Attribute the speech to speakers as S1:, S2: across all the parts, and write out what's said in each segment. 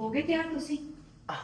S1: ਹੋ ਗਏ ਤਿਆਰ ਤੁਸੀਂ?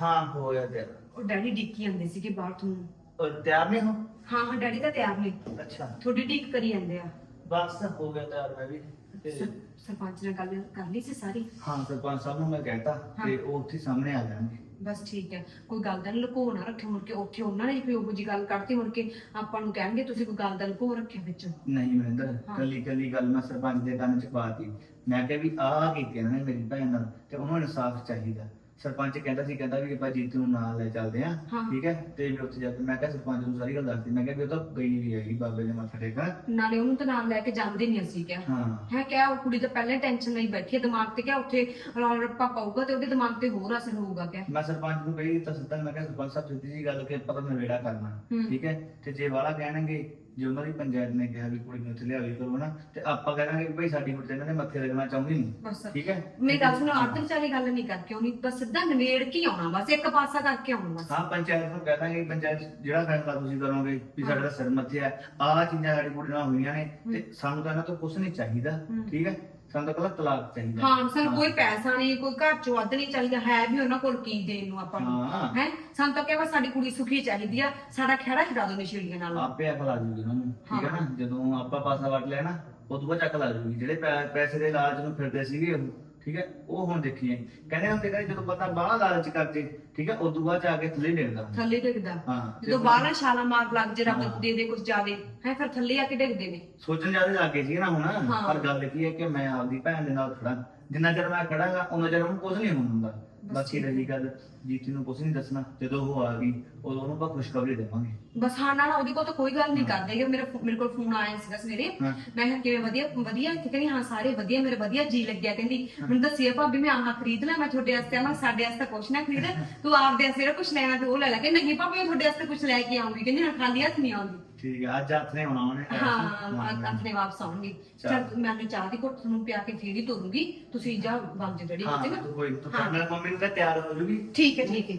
S2: ਹਾਂ ਹੋ ਗਿਆ ਤਿਆਰ।
S1: ਉਹ ਡੈਡੀ ਡਿੱਕੀ ਜਾਂਦੇ ਸੀਗੇ ਬਾਹਰ ਤੁਹਾਨੂੰ।
S2: ਉਹ ਤਿਆਰ ਨਹੀਂ ਹੋ
S1: ਹਾਂ ਹਾਂ ਡੈਡੀ ਤਾਂ ਤਿਆਰ ਨੇ।
S2: ਅੱਛਾ।
S1: ਤੁਹਾਡੀ ਢੀਕ ਕਰੀ ਜਾਂਦੇ ਆ।
S2: ਬਸ ਹੋ ਗਿਆ ਤਿਆਰ ਮੈਂ ਵੀ। ਤੇ
S1: ਸਰਪੰਚ ਨਾਲ ਗੱਲ ਕਰ ਲਈ ਸੀ ਸਾਰੀ?
S2: ਹਾਂ ਸਰਪੰਚ ਸਾਹਿਬ ਨੂੰ ਮੈਂ ਕਹਿਤਾ ਤੇ ਉਹ ਉੱਥੇ ਸਾਹਮਣੇ ਆ ਜਾਣਗੇ।
S1: ਬਸ ਠੀਕ ਹੈ। ਕੋਈ ਗੱਲ ਦਾ ਲੁਕੋ ਨਾ ਰੱਖਿਓ ਮੁੜ ਕੇ। ਉੱਥੇ ਉਹਨਾਂ ਨੇ ਕੋਈ ਉਹੋ ਜੀ ਗੱਲ ਕਰਤੀ ਮੁੜ ਕੇ। ਆਪਾਂ ਨੂੰ ਕਹਿਣਗੇ ਤੁਸੀਂ ਕੋਈ ਗੱਲ ਦਾ ਲੁਕੋ ਰੱਖਿਆ ਵਿੱਚ।
S2: ਨਹੀਂ ਮਨਿੰਦਰ
S1: ਹਾਂ।
S2: ਕੱਲੀ ਕੱਲੀ ਗੱਲ ਮੈਂ ਸਰਪੰਚ ਦੇ ਕੰਨ ਚ ਪਾਤੀ ਮੈਂ ਕਿਹਾ ਵੀ ਆਹ ਕੀਤੀ ਇਹਨਾਂ ਨੇ ਮੇਰੀ ਭੈਣ ਨਾਲ ਤੇ ਉਹਨੂੰ ਇਨਸਾਫ ਚਾਹੀਦਾ। ਸਰਪੰਚ ਕਹਿੰਦਾ ਸੀ ਕਹਿੰਦਾ ਵੀ ਆਪਾਂ ਜੀਤੂ ਨੂੰ ਨਾਲ ਲੈ ਚੱਲਦੇ ਆ
S1: ਹਾਂ।
S2: ਠੀਕ ਹੈ? ਤੇ ਵੀ ਉੱਥੇ ਜਾ ਕੇ ਮੈਂ ਕਿਹਾ ਸਰਪੰਚ ਨੂੰ ਸਾਰੀ ਗੱਲ ਦੱਸਦੀ ਮੈਂ ਕਿਹਾ ਵੀ ਉਹ ਤਾਂ ਗਈ ਵੀ ਹੈਗੀ ਬਾਬੇ ਦੇ ਮੱਥਾ ਟੇਕਣ।
S1: ਨਾਲੇ ਉਹਨੂੰ ਤਾਂ ਨਾਲ ਲੈ ਕੇ ਜਾਂਦੇ ਨਹੀਂ ਅਸੀਂ ਕਿਹਾ।
S2: ਹਾਂ।
S1: ਹੈ ਕਿਹਾ ਉਹ ਕੁੜੀ ਤਾਂ ਪਹਿਲਾਂ ਟੈਨਸ਼ਨ ਲਈ ਬੈਠੀ ਹੈ ਦਿਮਾਗ ਤੇ ਕਿਹਾ ਉੱਥੇ ਰੌਲਾ ਰੱਪਾ ਪਾਊਗਾ ਤੇ ਉਹਦੇ ਦਿਮਾਗ ਤੇ ਹੋਰ ਅਸਰ ਹੋਊਗਾ ਕਿਹਾ।
S2: ਮੈਂ ਸਰਪੰਚ ਨੂੰ ਕਹੀ ਤਾਂ ਸਿੱਧਾ ਮੈਂ ਕਿਹਾ ਸਰਪੰਚ ਸਾਹਿਬ ਸਿੱਧੀ ਜੀ ਗੱਲ ਕਿ ਪਤਾ ਨਵੇੜਾ ਕਰਨਾ।
S1: ਹੂੰ।
S2: ਠੀਕ ਹੈ? ਤੇ ਜੇ ਵਾਲਾ ਕਹਿਣਗੇ ਜੇ ਉਹਨਾਂ ਦੀ ਪੰਚਾਇਤ ਨੇ ਕਿਹਾ ਵੀ ਕੁੜੀ ਨੂੰ ਇੱਥੇ ਲਿਆਵੇ ਕਰੋ ਨਾ ਤੇ ਆਪਾਂ ਕਹਾਂਗੇ ਵੀ ਭਾਈ ਸਾਡੀ ਕੁੜੀ ਤਾਂ ਇਹਨਾਂ ਦੇ ਮੱਥੇ ਲੱਗਣਾ ਚਾਹੁੰਦੀ ਨਹੀਂ
S1: ਬਸ।
S2: ਠੀਕ ਹੈ?
S1: ਮੇਰੀ ਗੱਲ ਸੁਣੋ ਆਰਥਿਕ ਵਿਚਾਰੀ ਗੱਲ ਨਹੀਂ ਕਰਕੇ ਆਉਣੀ ਬਸ ਸਿੱਧਾ ਨਵੇੜ ਕੇ ਹੀ ਆਉਣਾ ਬਸ ਇੱਕ ਪਾਸਾ ਕਰਕੇ ਆਉਣਾ ਬਸ।
S2: ਹਾਂ ਪੰਚਾਇਤ ਨੂੰ ਕਹਿ ਦਾਂਗੇ ਪੰਚਾਇਤ ਜਿਹੜਾ ਫੈਸਲਾ ਤੁਸੀਂ ਕਰੋਗੇ ਵੀ ਸਾਡਾ ਤਾਂ ਸਿਰ ਮੱਥੇ ਆ ਆਹ ਚੀਜ਼ਾਂ ਸਾਡੀ ਕੁੜੀ ਨਾਲ ਹੋਈਆਂ ਨੇ ਤੇ ਸਾਨੂੰ ਤਾਂ ਇਹਨਾਂ ਤੋਂ ਕੁਝ ਨਹੀਂ ਚਾਹੀਦਾ। ਠੀਕ ਹੈ? ਸਾਨੂੰ ਤਾਂ ਤਲਾਕ ਚਾਹੀਦਾ।
S1: ਹਾਂ ਸਾਨੂੰ ਕੋਈ ਪੈਸਾ ਨਹੀਂ ਕੋਈ ਘਰ ਚੋਂ ਵੱਧ ਨਹੀਂ ਚਾਹੀਦਾ ਹੈ ਵੀ ਉਹਨਾਂ ਕੋਲ ਕੀ ਦੇਣ ਨੂੰ ਆਪਾਂ ਨੂੰ।
S2: ਹਾਂ।
S1: ਹੈ? ਸਾਨੂੰ ਤਾਂ ਕਿਹਾ ਸਾਡੀ ਕੁੜੀ ਸੁਖੀ ਚਾਹੀਦੀ ਆ ਸਾਡਾ ਖਹਿੜਾ ਛਡਾ ਦੋ ਨਸ਼ੀੜੀਆਂ ਨਾਲ।
S2: ਆਪੇ ਅਕਲ ਆ ਜੂਗੀ ਉਹਨਾਂ ਨੂੰ ਠੀਕ ਹੈ ਨਾ? ਜਦੋਂ ਆਪਾਂ ਪਾਸਾ ਵੱਟ ਲਿਆ ਨਾ ਉਦੋਂ ਬਾਅਦ ਚੱਕ ਲਾ ਜੂਗੀ ਜਿਹੜੇ ਪੈ- ਪੈਸੇ ਦੇ ਲਾਲਚ ਨੂੰ ਫਿਰਦੇ ਸੀਗੇ ਉਹ। ਠੀਕ ਹੈ? ਉਹ ਹੁਣ ਦੇਖੀਏ ਕਹਿੰਦੇ ਹੁੰਦੇ ਕਹਿੰਦੇ ਜਦੋਂ ਪਤਾ ਬਾਹਲਾ ਲਾਲਚ ਕਰਦੇ ਠੀਕ ਹੈ ਉਦੋਂ ਬਾਅਦ ਚ ਆ ਕੇ ਥੱਲੇ ਡੇਗਦਾ।
S1: ਥੱਲੇ ਡਿੱਗਦਾ।
S2: ਹਾਂ
S1: ਜਦੋਂ ਬਾਹਰ ਛਾਲਾ ਮਾਰ ਲੱਗ ਜੇ ਰੱਬ ਦੇ ਦੇ ਕੁਝ ਜ਼ਿਆਦੇ ਹੈ ਫਿਰ ਥੱਲੇ ਆ ਕੇ ਡਿੱਗਦੇ ਨੇ।
S2: ਸੋਚਣ ਜ਼ਿਆਦਾ ਲੱਗੇ ਸੀ ਨਾ ਹੁਣ।
S1: ਹਾਂ।
S2: ਪਰ ਗੱਲ ਕੀ ਹੈ ਕਿ ਮੈਂ ਆਪਦੀ ਭੈਣ ਦੇ ਨਾਲ ਖੜਾ। ਜਿੰਨਾ ਚਿਰ ਮੈਂ ਖੜਾਂਗਾ ਉਹਨਾਂ ਚਿਰ ਉਹਨੂੰ ਕੁਝ ਨਹੀਂ ਹੋਣ ਹੁੰਦਾ। ਬਾਕੀ ਰਹੀ ਗੱਲ। ਜੀਤੀ ਨੂੰ ਕੁਝ ਨਹੀਂ ਦੱਸਣਾ। ਜਦੋਂ ਉਹ ਆ ਗਈ ਉਦੋਂ ਉਹਨੂੰ ਆਪਾਂ ਖੁਸ਼ਖਬਰੀ ਦੇਵਾਂਗੇ।
S1: ਬਸ ਹਾਂ ਨਾਲ ਉਹਦੇ ਕੋਲ ਤਾਂ ਕੋਈ ਗੱਲ ਨਹੀਂ ਕਰਦੇ ਕਿ ਮੇਰੇ ਫੋ- ਮੇਰੇ ਕੋਲ ਫੋਨ ਆਇਆ ਸੀਗਾ ਸਵੇਰੇ।
S2: ਹਾਂ।
S1: ਮੈਂ ਕਿਹਾ ਕਿਵੇਂ ਵਧੀਆ ਵਧੀਆ? ਤੇ ਕਹਿੰਦੀ ਹਾਂ ਸਾਰੇ ਵਧੀਆ ਮੇਰੇ ਵਧੀਆ ਜੀ ਲੱਗਿਆ। ਕਹਿੰਦੀ ਮੈਨੂੰ ਦੱਸਿਆ ਭਾਬੀ ਮੈਂ ਆਹ ਖਰੀਦ ਲੈ ਮੈਂ ਤੁਹਾਡੇ ਵਾਸਤੇ ਮੈਂ ਸਾਡੇ ਵਾਸਤੇ ਕੁਛ ਨਾ ਖਰੀਦ। ਤੂੰ ਆਪਦੇ ਵਾਸਤੇ ਕੁਛ ਲੈਣਾ ਤੇ ਉਹ ਲੈ ਲੈ। ਕੇ ਨਹੀਂ ਭਾਬੀ ਮੈਂ ਤੁਹਾਡੇ ਵਾਸਤੇ ਕੁਛ ਲੈ ਕੇ ਆਉਂਗੀ। ਕਹਿੰਦੀ ਹਾਂ ਖਾਲੀ ਹੱਥ ਨਹੀਂ ਆਉਂਦੀ।
S2: ਠੀਕ ਹੈ ਅੱਜ ਹੱਥ ਨੇ ਆਉਣਾ ਉਹਨੇ।
S1: ਹਾਂ ਆਪਣੇ ਵਾਪਸ ਆਉਂਗੀ ਚਲ ਮੈਂ ਤੇ ਚਾਹ ਦੀ ਘੁੱਟ ਤੁਹਾਨੂੰ ਪਿਆ ਕੇ ਫੇਰ ਹੀ ਤੋਰੂੰਗੀ। ਤੁਸੀਂ ਜਾ ਬੰਦ ਜਿਹੜੀ
S2: ਹਾਂ
S1: ਠੀਕ ਹੈ
S2: ਤੂੰ ਕੋਈ ਤੂੰ
S1: ਹਾਂ।
S2: ਨਾਲ ਮੰਮੀ ਨੂੰ ਤਾਂ ਤਿਆਰ ਹੋ ਜੂਗੀ।
S1: ਠੀਕ ਹੈ ਠੀਕ ਹੈ।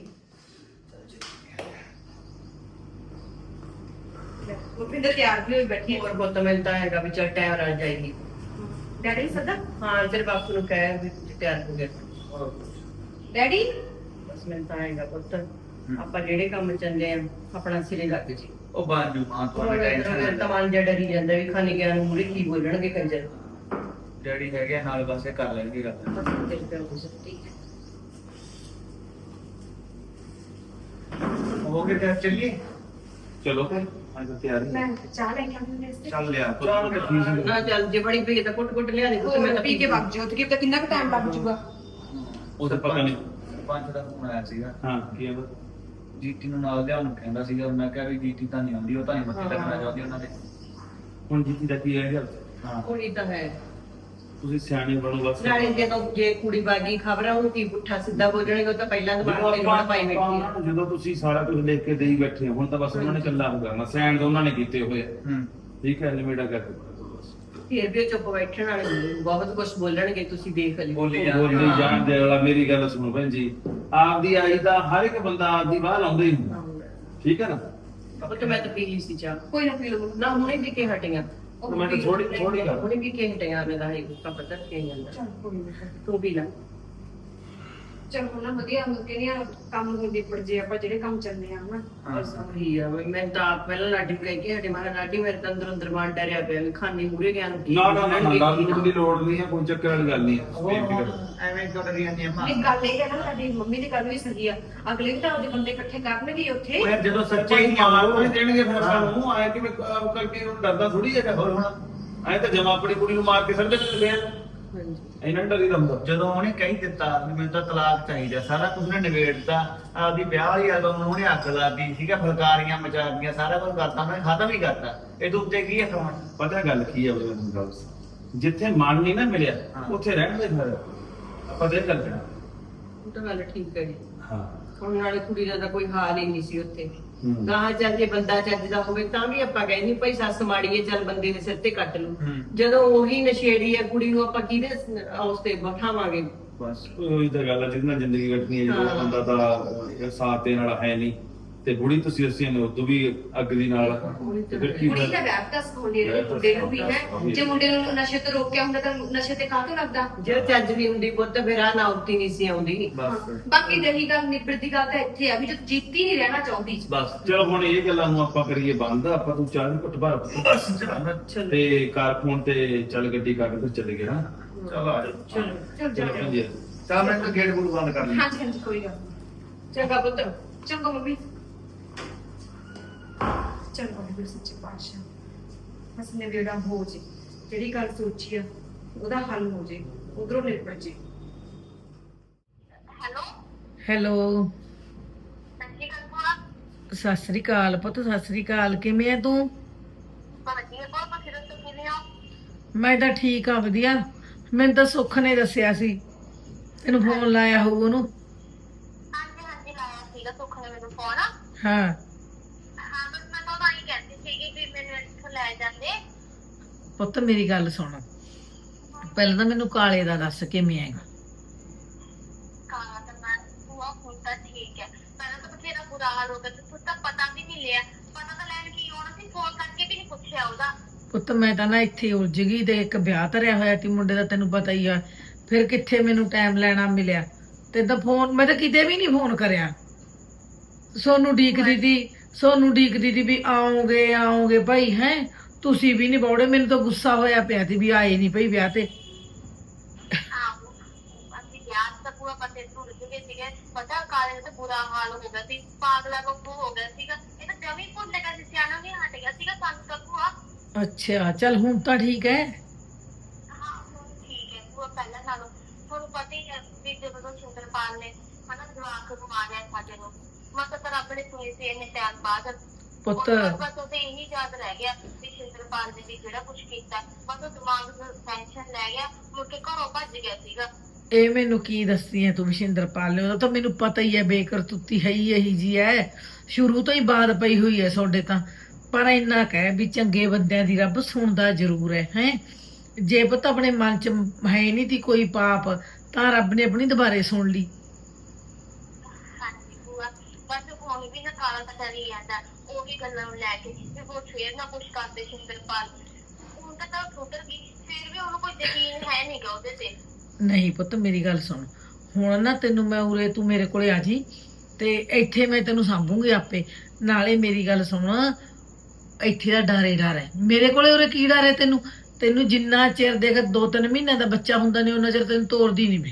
S1: ਫਿਰ ਤਿਆਰ ਵੀ ਹੋਈ ਬੈਠੀ ਹੈ।
S3: ਹੋਰ ਪੁੱਤ ਮਿਲਦਾ ਹੈਗਾ ਵੀ ਚਲ ਟਾਈਮ ਨਾਲ ਜਾਏਗੀ
S1: ਡੈਡੀ ਸਦਾ?
S3: ਹਾਂ ਤੇਰੇ ਬਾਪੂ ਨੂੰ ਕਹਿ ਵੀ ਤੂੰ ਤਿਆਰ ਹੋ ਗਿਆ।
S1: ਡੈਡੀ?
S3: ਬਸ ਮਿਲਦਾ ਹੈਗਾ ਪੁੱਤ ਆਪਾਂ ਜਿਹੜੇ ਕੰਮ ਚੱਲੇ ਆ ਆਪਣਾ ਸਿਰੇ ਲੱਗ ਜੀ।
S2: ਉਹ ਬਾਜੂ ਮਾਂ ਤੁਹਾਨੂੰ ਟੈਨਸ਼ਨ
S3: ਤਮਾਨ ਜਿਹਾ ਡਰੀ ਜਾਂਦਾ ਵੀ ਖਾਣੀ ਗਿਆ ਨੂੰ ਮੂਰੇ ਕੀ ਬੋਲਣਗੇ ਕੰਜਰ
S2: ਡੈਡੀ ਹੈਗੇ ਨਾਲ ਬਸੇ ਕਰ ਲੈਣਗੇ ਗੱਲ।
S3: ਬਸ ਤੇਰੇ ਤੇ ਹੋ ਸਕਦੀ ਹੈ
S2: ਹੋ ਗਏ ਤੇ ਚੱਲੀਏ? ਚਲੋ। ਫਿਰ ਅੱਜ ਤਾਂ ਤਿਆਰ ਹੀ
S1: ਮੈਂ ਚਾਹ ਲੈ ਕੇ ਆਉਂਦੀ ਹਾਂ ਇਸ
S2: ਚੱਲ ਲਿਆ
S3: ਚੱਲ ਨਾ ਚੱਲ ਜੇ ਬੜੀ ਪਈ ਤਾਂ ਕੁੱਟ ਕੁੱਟ ਲਿਆ ਦੇ ਪੁੱਤ ਮੈਂ ਤਾਂ
S1: ਪੀ ਕੇ ਵਗ ਜਾਓ ਤੇ ਤਾਂ ਕਿੰਨਾ ਕੁ ਟਾਈਮ ਲੱਗ ਜਾਊਗਾ?
S2: ਉਹ ਤਾਂ ਪਤਾ ਨਹੀਂ। ਪੰਜ ਦਾ ਫੋਨ ਆਇਆ ਸੀਗਾ।
S4: ਹਾਂ ਕੀ ਹੈ
S2: ਜੀਤੀ ਨੂੰ ਨਾਲ ਲਿਆਉਣ ਨੂੰ ਕਹਿੰਦਾ ਸੀਗਾ ਮੈਂ ਕਿਹਾ ਵੀ ਜੀਤੀ ਤਾਂ ਨਹੀਂ ਆਉਂਦੀ ਉਹ ਤਾਂ ਨਹੀਂ ਮੱਥੇ ਲੱਗਣਾ ਚਾਹੁੰਦੀ ਉਹਨਾਂ ਦੇ।
S4: ਹੁਣ ਜੀਤੀ ਦਾ ਕੀ ਹੈ
S2: ਹਾਂ
S3: ਕੋਈ ਤਾਂ ਹੈ।
S4: ਤੁਸੀਂ ਸਿਆਣੇ ਬਣੋ ਬਸ।
S3: ਨਾਲੇ ਜਦੋਂ ਜੇ ਕੁੜੀ ਬਾਗੀ ਖਬਰਾਂ ਉਹਨੂੰ ਕੀ ਪੁੱਠਾ ਸਿੱਧਾ ਬੋਲਣਗੇ ਉਹ ਤਾਂ ਪਹਿਲਾਂ ਦਿਮਾਗ ਤੇ ਲੋੜ ਪਾਈ ਬੈਠੀ
S4: ਉਹਨਾਂ ਜਦੋਂ ਤੁਸੀਂ ਸਾਰਾ ਕੁਝ ਲਿਖ ਕੇ ਦੇਈ ਬੈਠੇ ਹੋ ਹੁਣ ਤਾਂ ਬਸ ਉਹਨਾਂ ਨੇ ਚੱਲਾ ਹੋ ਕਰਨਾ ਸੈਨ ਤਾਂ ਉਹਨਾਂ ਨੇ ਕੀਤੇ ਹੋਏ ਆ।
S2: ਹੂੰ।
S4: ਠੀਕ ਹੈ ਲਿਮਿਟਾ ਕਰਕੇ ਬਸ।
S3: ਫਿਰ ਵੀ ਉਹ ਚੁੱਪ ਬੈਠਣ ਵਾਲੇ ਨਹੀਂ, ਬਹੁਤ ਕੁਝ ਬੋਲਣਗੇ ਤੁਸੀਂ ਦੇਖ ਲਿਓ।
S2: ਬੋਲੀ ਜਾਂਦੇ
S4: ਬੋਲੀ ਜਾਣ ਦੇ ਵਾਲਾ ਮੇਰੀ ਗੱਲ ਸੁਣੋ ਭੈਣ ਜੀ ਆਪਦੀ ਆਈ ਦਾ ਹਰ ਇੱਕ ਬੰਦਾ ਆਪਦੀ ਬਾਹ ਲਾਉਂਦਾ ਹੀ ਹੁੰਦਾ। ਠੀਕ ਹੈ ਨਾ?
S3: ਉਹ ਤਾਂ ਮੈਂ ਤਾਂ ਪੀ ਲਈ ਸੀ ਚਾਹ।
S1: ਕੋਈ ਨਾ ਪੀ ਲਓ
S3: ਨਾ ਹੁਣੇ ਵੀ ਕੇ ਹਟੀਆਂ
S4: ਮੈਂ ਤਾਂ ਥੋੜੀ ਥੋੜੀ ਗੱਲ
S3: ਹੁਣੇ ਵੀ ਕੇ ਹਟੀਆਂ ਮੈਂ ਤਾਂ ਹੈ ਕੱਪ ਪਤਾ ਕੇ ਜਾਂਦਾ
S1: ਚੱਲ ਕੋਈ ਨਾ।
S3: ਤੂੰ ਪੀ ਲੈ।
S1: ਚਲ ਹੁਣ ਨਾ ਵਧੀਆ ਹੋ ਕੇ ਨੇ ਕੰਮ ਨੂੰ ਨਿਪਟ ਜੇ ਆਪਾਂ ਜਿਹੜੇ ਕੰਮ ਚੱਲਨੇ ਆ ਹਨਾ।
S3: ਬਸ ਉਹੀ ਆ ਵੀ ਮੈਂ ਤਾਂ ਆਪ ਪਹਿਲਾਂ ਲਾਡੀ ਨੂੰ ਕਹਿ ਕੇ ਹਟੇ ਮੈਂ ਕਿਹਾ, ਲਾਡੀ ਮੇਰੇ ਤਾਂ ਅੰਦਰ ਅੰਦਰ ਮਨ ਡਰਿਆ ਪਿਆ ਵੀ ਖਾਨੀ ਮੂਰੇ ਗਿਆ ਨੂੰ। ਕੀ
S4: ਨਾ ਨਾ ਨਾ
S3: ਬੋਲਣਗੇ,
S4: ਲਾਲ
S3: ਕੀ ਨਾ।
S4: ਦੀ ਲੋੜ ਨਹੀਂ ਹੈ ਕੋਈ ਚੱਕਰ ਵਾਲੀ ਗੱਲ ਨਹੀਂ ਹੈ
S2: ਹੋਰ ਐਵੇਂ ਕਿਉਂ ਡਰੀ ਜਾਂਦੀ ਮਾਂ
S1: ਇਹ ਗੱਲ ਇਹ ਹੈ ਨਾ ਸਾਡੀ ਮੰਮੀ ਦੀ ਗੱਲ ਵੀ ਸਹੀ ਆ। ਅਗਲੇ ਵੀ ਤਾਂ ਉਹਦੇ ਬੰਦੇ ਇਕੱਠੇ ਕਰਨਗੇ ਉੱਥੇ।
S2: ਉਹ ਯਾਰ ਜਦੋਂ ਸੱਚੇ ਹੀ ਨਹੀਂ ਆਵਾਂ
S4: ਉਹ ਦੇਣਗੇ ਫਿਰ ਆਪਾਂ ਨੂੰ। ਆਇਆ ਕਿ ਆਪ ਕਰਕੇ ਉਹ ਡਰਦਾ ਥੋੜੀ ਹੈਗਾ।
S2: ਹੋਰ ਹੁਣ
S4: ਐ ਤਾਂ ਜਮਾ ਆਪਣੀ ਕੁੜੀ ਨੂੰ ਮਾਰ ਕੇ ਸੜ ਦੇ ਪਿਆ ਇਹਨਾਂ ਨੂੰ ਡਰੀ ਦਮਦਾ
S2: ਜਦੋਂ ਉਹਨੇ ਕਹੀ ਦਿੱਤਾ ਵੀ ਮੈਨੂੰ ਤਾਂ ਤਲਾਕ ਚਾਹੀਦਾ ਸਾਰਾ ਕੁਝ ਨੇ ਨਿਬੇੜਤਾ ਆਪਦੀ ਵਿਆਹ ਵਾਲੀ ਐਲਬਮ ਨੂੰ ਉਹਨੇ ਅੱਗ ਲਾਤੀ ਸੀਗਾ ਫਲਕਾਰੀਆਂ ਮਚਾ ਦਿੱਤੀਆਂ ਸਾਰਾ ਕੁਝ ਕਰਤਾ ਉਹਨੇ ਖਤਮ ਹੀ ਕਰਤਾ। ਇਹ ਤੋਂ ਉੱਤੇ ਕੀ ਹੈ ਕੌਣ?
S4: ਪਤਾ ਗੱਲ ਕੀ ਹੈ ਉਹ ਮੈਨੂੰ ਗੱਲ। ਜਿੱਥੇ ਮਨ ਨਹੀਂ ਨਾ ਮਿਲਿਆ। ਉੱਥੇ ਰਹਿਣ ਦੇ ਫਿਰ ਆਪਾਂ ਦੇ ਗੱਲ ਕਰਾਂ
S3: ਉਹ ਤਾਂ ਗੱਲ ਠੀਕ ਹੈ ਜੀ।
S4: ਹਾਂ।
S3: ਹੁਣ ਨਾਲੇ ਕੁੜੀ ਦਾ ਤਾਂ ਕੋਈ ਹਾਲ ਹੀ ਨਹੀਂ ਸੀ ਉੱਥੇ।
S4: ਹੂੰ।
S3: ਗਾਹਾਂ ਚੱਲ ਜੇ ਬੰਦਾ ਚੱਜਦਾ ਹੋਵੇ ਤਾਂ ਵੀ ਆਪਾਂ ਕਹਿੰਦੇ ਭਾਈ ਸੱਸ ਮਾੜੀ ਹੈ ਚੱਲ ਬੰਦੇ ਦੇ ਸਿਰ ਤੇ ਕੱਟ ਲੂ
S2: ਹੂੰ।
S3: ਜਦੋਂ ਉਹੀ ਨਸ਼ੇੜੀ ਹੈ ਕੁੜੀ ਨੂੰ ਆਪਾਂ ਕਿਹਦੇ ਉਸ ਤੇ ਬਿਠਾਵਾਂਗੇ?
S4: ਬਸ। ਉਹੀ ਤਾਂ ਗੱਲ ਹੈ ਜਿਹਦੇ ਨਾਲ ਜ਼ਿੰਦਗੀ ਕੱਟਣੀ ਹੈ ਜਦੋਂ
S3: ਹਾਂ।
S4: ਬੰਦਾ ਤਾਂ ਇਹ ਸਾਥ ਦੇਣ ਵਾਲਾ ਹੈ ਨਹੀਂ। ਤੇ ਬੁੜੀ ਤੁਸੀਂ ਅਸੀਂ ਨੇ ਉਦੋਂ ਵੀ ਅੱਗ ਦੀ ਨਾਲ ਤੇ ਫਿਰ ਕੀ
S1: ਕੁੜੀ
S4: ਹੋਇਆ?
S1: ਵਿਆਹ ਤਾਂ ਸਿਖਾਉਂਦੀ ਹੈ ਮੁੰਡੇ ਨੂੰ ਵੀ ਹੈ। ਜੇ ਮੁੰਡੇ ਨੂੰ ਨਸ਼ੇ ਤੋਂ ਰੋਕਿਆ ਹੁੰਦਾ ਤਾਂ ਨਸ਼ੇ ਤੇ ਕਾਹਤੋਂ ਲੱਗਦਾ?
S3: ਜੇ ਚੱਜ ਵੀ ਹੁੰਦੀ ਪੁੱਤ ਫਿਰ ਆ ਨਾਉਤੀ ਨਹੀਂ ਸੀ ਆਉਂਦੀ
S2: ਬਸ।
S1: ਬਾਕੀ ਰਹੀ ਗੱਲ ਨਿਬੜਦੀ ਗੱਲ ਤਾਂ ਇੱਥੇ ਆ ਵੀ ਜਦ ਜੀਤੀ ਨਹੀਂ ਰਹਿਣਾ ਚਾਹੁੰਦੀ।
S2: ਬਸ।
S4: ਚਲੋ ਹੁਣ ਇਹ ਗੱਲਾਂ ਨੂੰ ਆਪਾਂ ਕਰੀਏ ਬੰਦ ਆਪਾਂ ਤੂੰ ਚਾਹ ਦੀ ਘੁੱਟ ਭਰ
S2: ਬਸ ਚਲੋ।
S4: ਤੇ ਕਾਰ ਫੋਨ ਤੇ ਚੱਲ ਗੱਡੀ ਕਰ ਫਿਰ ਚੱਲੇ ਗਏ ਹਾਂ।
S2: ਚਲੋ ਆ ਜਾਓ।
S3: ਚਲੋ
S1: ਚਲ
S4: ਚਲੋ
S1: ਜਾ
S4: ਭੈਣ ਜੀ
S2: ਤਾਂ ਮੈਂ ਤਾਂ ਗੇਟ ਗੁੱਟ ਬੰਦ ਕਰ ਲਈ
S1: ਹਾਂਜੀ ਹਾਂਜੀ ਕੋਈ ਗੱਲ ਨੀ।
S3: ਚੰਗਾ ਪੁੱਤ।
S1: ਚੰਗਾ ਮੰਮੀ। ਚੰਗਾ ਮੰਮੀ ਸੱਚੇ ਪਾਤਸ਼ਾਹ। ਬਸ ਨਿਬੇੜਾ ਹੋ ਜੇ ਜਿਹੜੀ ਗੱਲ ਸੋਚੀ ਆ ਉਹਦਾ ਹੱਲ ਹੋ ਜੇ ਉਧਰੋਂ ਨਿਬੜ ਜੇ।
S5: ਹੈਲੋ?
S6: ਹੈਲੋ। ਸਤਿ ਸ੍ਰੀ ਅਕਾਲ ਪੁੱਤ ਸਤਿ ਸ੍ਰੀ ਅਕਾਲ। ਕਿਵੇਂ ਆ ਤੂੰ? ਮੈਂ ਤਾਂ ਠੀਕ ਆ ਵਧੀਆ। ਮੈਨੂੰ ਤਾਂ ਸੁੱਖ ਨੇ ਦੱਸਿਆ ਸੀ। ਤੈਨੂੰ ਫੋਨ ਲਾਇਆ ਹੋਊ ਉਹਨੂੰ।
S5: ਹਾਂਜੀ ਹਾਂਜੀ ਲਾਇਆ ਸੀਗਾ ਸੁੱਖ ਨੇ ਮੈਨੂੰ ਫੋਨ।
S6: ਹਾਂ।
S5: ਲੈ ਜਾਂਦੇ।
S6: ਪੁੱਤ ਮੇਰੀ ਗੱਲ ਸੁਣ। ਪਹਿਲਾਂ ਤਾਂ ਮੈਨੂੰ ਕਾਲੇ ਦਾ ਦੱਸ ਕਿਵੇਂ
S5: ਕਾਲਾ ਤਾਂ ਮੈਂ ਹੁਆ ਹੁਣ ਤਾਂ ਠੀਕ ਹੈ ਪਹਿਲਾਂ ਤਾਂ ਬਥੇਰਾ ਬੁਰਾ ਹਾਲ ਹੋ ਗਿਆ ਤੇ ਤੁਹਾਨੂੰ ਤਾਂ ਪਤਾ ਵੀ ਨਹੀਂ ਲਿਆ। ਪਤਾ ਤਾਂ ਲੈਣ ਕੀ ਆਉਣਾ ਸੀ? ਫੋਨ ਕਰਕੇ ਵੀ ਨਹੀਂ ਪੁੱਛਿਆ ਉਹਦਾ।
S6: ਪੁੱਤ ਮੈਂ ਤਾਂ ਨਾ ਇੱਥੇ ਉਲਝ ਗਈ ਤੇ ਇੱਕ ਵਿਆਹ ਧਰਿਆ ਹੋਇਆ ਸੀ ਮੁੰਡੇ ਦਾ ਤੈਨੂੰ ਪਤਾ ਹੀ ਆ। ਫਿਰ ਕਿੱਥੇ ਮੈਨੂੰ ਟਾਈਮ ਲੈਣਾ ਮਿਲਿਆ? ਤੇ ਤਾਂ ਫੋਨ ਮੈਂ ਤਾਂ ਕਿਤੇ ਵੀ ਨਹੀਂ ਫੋਨ ਕਰਿਆ। ਸੋਨੂੰ ਡੀਕਦੀ ਦੀ ਸੋਨੂੰ ਡੀਕਦੀ ਦੀ ਵੀ ਆਓਗੇ ਆਓਗੇ ਭਾਈ ਹੈ ਤੁਸੀਂ ਵੀ ਨਹੀਂ ਬੌੜੇ ਮੈਨੂੰ ਤਾਂ ਗੁੱਸਾ ਹੋਇਆ ਪਿਆ ਸੀ ਵੀ ਆਏ ਨਹੀਂ ਭਈ ਵਿਆਹ ਤੇ।
S5: ਤਾਂ ਪਤੇ ਕਾਲੇ ਦਾ ਤਾਂ ਬੁਰਾ ਹਾਲ ਹੋ ਗਿਆ ਸੀ ਪਾਗਲਾ ਵਾਂਗੂ ਹੋ ਗਿਆ ਸੀਗਾ ਇਹ ਤਾਂ ਜਮੀ ਭੁੱਲ ਗਿਆ ਸੀ ਸਿਆਣਾ ਵੀ ਹਟ ਗਿਆ ਸੀਗਾ ਸਾਨੂੰ ਤਾਂ ਭੂਆ।
S6: ਅੱਛਾ ਚੱਲ ਹੁਣ ਤਾਂ ਠੀਕ ਹੈ।
S5: ਹਾਂ ਠੀਕ ਹੈ ਉਹ ਪਹਿਲਾਂ ਨਾਲੋਂ। ਤੁਹਾਨੂੰ ਪਤਾ ਹੀ ਹੈ ਵੀ ਜਦੋਂ ਸ਼ਿੰਦਰਪਾਲ ਨੇ ਹਨਾ ਜਵਾਕ ਨੂੰ ਮਾਰਿਆ ਸਾਡੇ ਨੂੰ ਮਤਲਬ ਤਾਂ ਰੱਬ ਨੇ ਸੁਣੀ ਸੀ ਇੰਨੇ ਟਾਈਮ ਬਾਅਦ
S6: ਪੁੱਤ।
S5: ਉਹਨਾਂ ਨੂੰ ਬਸ ਉਹਦੇ ਇਹੀ ਯਾਦ ਰਹਿ ਗਿਆ ਵੀ ਸ਼ਿੰਦਰਪਾਲ ਨੇ ਵੀ ਜਿਹੜਾ ਕੁਝ ਕੀਤਾ। ਬਸ ਉਹ ਦਿਮਾਗ ਨੂੰ ਟੈਨਸ਼ਨ ਲੈ ਗਿਆ ਮੁੜ ਕੇ ਘਰੋਂ ਭੱਜ ਗਿਆ ਸੀਗਾ।
S6: ਇਹ ਮੈਨੂੰ ਕੀ ਦੱਸਦੀ ਐ ਤੂੰ ਵਿਸ਼ਿੰਦਰਪਾਲ ਨੇ? ਉਹਦਾ ਤਾਂ ਮੈਨੂੰ ਪਤਾ ਹੀ ਐ ਬੇਕਰਤੁੱਤੀ ਹੈ ਹੀ ਇਹੀ ਜੀ ਐ। ਸ਼ੁਰੂ ਤੋਂ ਹੀ ਬਾਤ ਪਈ ਹੋਈ ਐ ਤੁਹਾਡੇ ਤਾਂ। ਪਰ ਇੰਨਾ ਕਹਿ ਵੀ ਚੰਗੇ ਬੰਦਿਆਂ ਦੀ ਰੱਬ ਸੁਣਦਾ ਜ਼ਰੂਰ ਐ ਹੈ। ਜੇ ਪੁੱਤ ਆਪਣੇ ਮਨ ਚ ਹੈ ਨਹੀਂ ਤੀ ਕੋਈ ਪਾਪ ਤਾਂ ਰੱਬ ਨੇ ਆਪਣੀ ਦੁਬਾਰੇ ਸੁਣ ਲਈ
S5: ਹਾਂਜੀ ਭੂਆ ਹੁਣ ਵੀ ਨਾ ਕਾਲਾ ਤਾਂ ਡਰੀ ਜਾਂਦਾ ਉਹ ਵੀ ਗੱਲਾਂ ਨੂੰ ਲੈ ਕੇ ਵੀ ਉਹ ਫੇਰ ਨਾ ਕੁਝ ਕਰਦੇ ਸ਼ਿੰਦਰਪਾਲ ਹੁਣ ਤਾਂ ਤਾਂ ਸੁਧਰ ਗਈ ਫਿਰ ਵੀ ਉਹਨੂੰ ਕੋਈ ਯਕੀਨ ਹੈ ਨਹੀਂਗਾ ਉਹਦੇ ਤੇ।
S6: ਨਹੀਂ ਪੁੱਤ ਮੇਰੀ ਗੱਲ ਸੁਣ। ਹੁਣ ਨਾ ਤੈਨੂੰ ਮੈਂ ਉਰੇ ਤੂੰ ਮੇਰੇ ਕੋਲੇ ਆ ਜੀ ਤੇ ਇੱਥੇ ਮੈਂ ਤੈਨੂੰ ਸਾਂਭੂਗੀ ਆਪੇ। ਨਾਲੇ ਮੇਰੀ ਗੱਲ ਸੁਣ ਇੱਥੇ ਦਾ ਡਰੇ ਡਰ ਹੈ। ਮੇਰੇ ਕੋਲੇ ਉਰੇ ਕੀ ਡਰ ਹੈ ਤੈਨੂੰ? ਤੈਨੂੰ ਜਿੰਨਾ ਚਿਰ ਦੇਖ ਦੋ ਤਿੰਨ ਮਹੀਨਿਆਂ ਦਾ ਬੱਚਾ ਹੁੰਦਾ ਨਹੀਂ ਉਹਨਾਂ ਚਿਰ ਤੈਨੂੰ ਤੋਰਦੀ ਨਹੀਂ ਮੈਂ।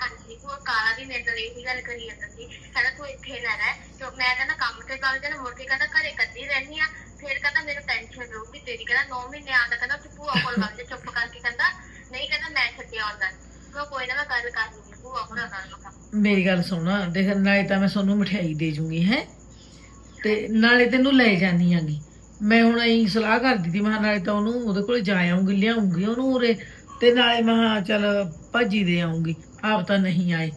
S5: ਹਾਂਜੀ ਉਹ ਕਾਲਾ ਵੀ ਮੇਰੇ ਨਾਲ ਇਹੀ ਗੱਲ ਕਰੀ ਜਾਂਦਾ ਸੀ। ਕਹਿੰਦਾ ਤੂੰ ਇੱਥੇ ਨਾ ਰਹਿ ਤੇ ਮੈਂ ਕਹਿੰਦਾ, ਕੰਮ ਤੇ ਚੱਲ ਜਾਣਾ। ਮੁੜ ਕੇ ਕਹਿੰਦਾ, ਘਰੇ ਕੱਢੀ ਰਹਿਣੀ ਆ। ਫਿਰ ਕਹਿੰਦਾ, ਮੈਨੂੰ ਟੈਨਸ਼ਨ ਰਹੂਗੀ ਤੇਰੀ। ਕਹਿੰਦਾ 9 ਮਹੀਨੇ ਆਉਂਦਾ ਕਹਿੰਦਾ ਤੂੰ ਭੂਆ ਕੋਲ ਵਗ ਜਾ, ਚੁੱਪ ਕਰਕੇ ਕਹਿੰਦਾ, ਨਹੀਂ ਕਹਿੰਦਾ, ਮੈਂ ਛੱਡਿਆ ਆਉਂਦਾ ਉਹ ਕੋਈ ਨਾ, ਮੈਂ ਗੱਲ ਕਰ ਲੂੰਗੀ, ਭੂਆ ਕੋਲ ਨਾਲ ਨੂੰ
S6: ਮੇਰੀ ਗੱਲ ਸੁਣਾ, ਦੇਖ, ਨਾਲੇ ਤਾਂ ਮੈਂ ਤੁਹਾਨੂੰ ਮਠਿਆਈ ਦੇ ਜੂੰਗੀ, ਹੈ। ਤੇ ਨਾਲੇ ਤੈਨੂੰ ਲੈ ਜਾਨੀ ਆਂਗੀ। ਮੈਂ ਹੁਣ ਐਂ ਸਲਾਹ ਕਰਦੀ ਸੀ ਮੈਂ ਕਿਹਾ, ਨਾਲੇ ਤਾਂ ਉਹਨੂੰ ਉਹਦੇ ਕੋਲ ਜਾ ਆਉਂਗੀ ਲਿਆਉਂਗੀ ਉਹਨੂੰ ਉਰੇ। ਤੇ ਨਾਲੇ ਮੈਂ ਕਿਹਾ, ਚੱਲ, ਭਾਜੀ ਦੇ ਆਉਂਗੀ ਆਪ ਤਾਂ ਨਹੀਂ ਆਏ।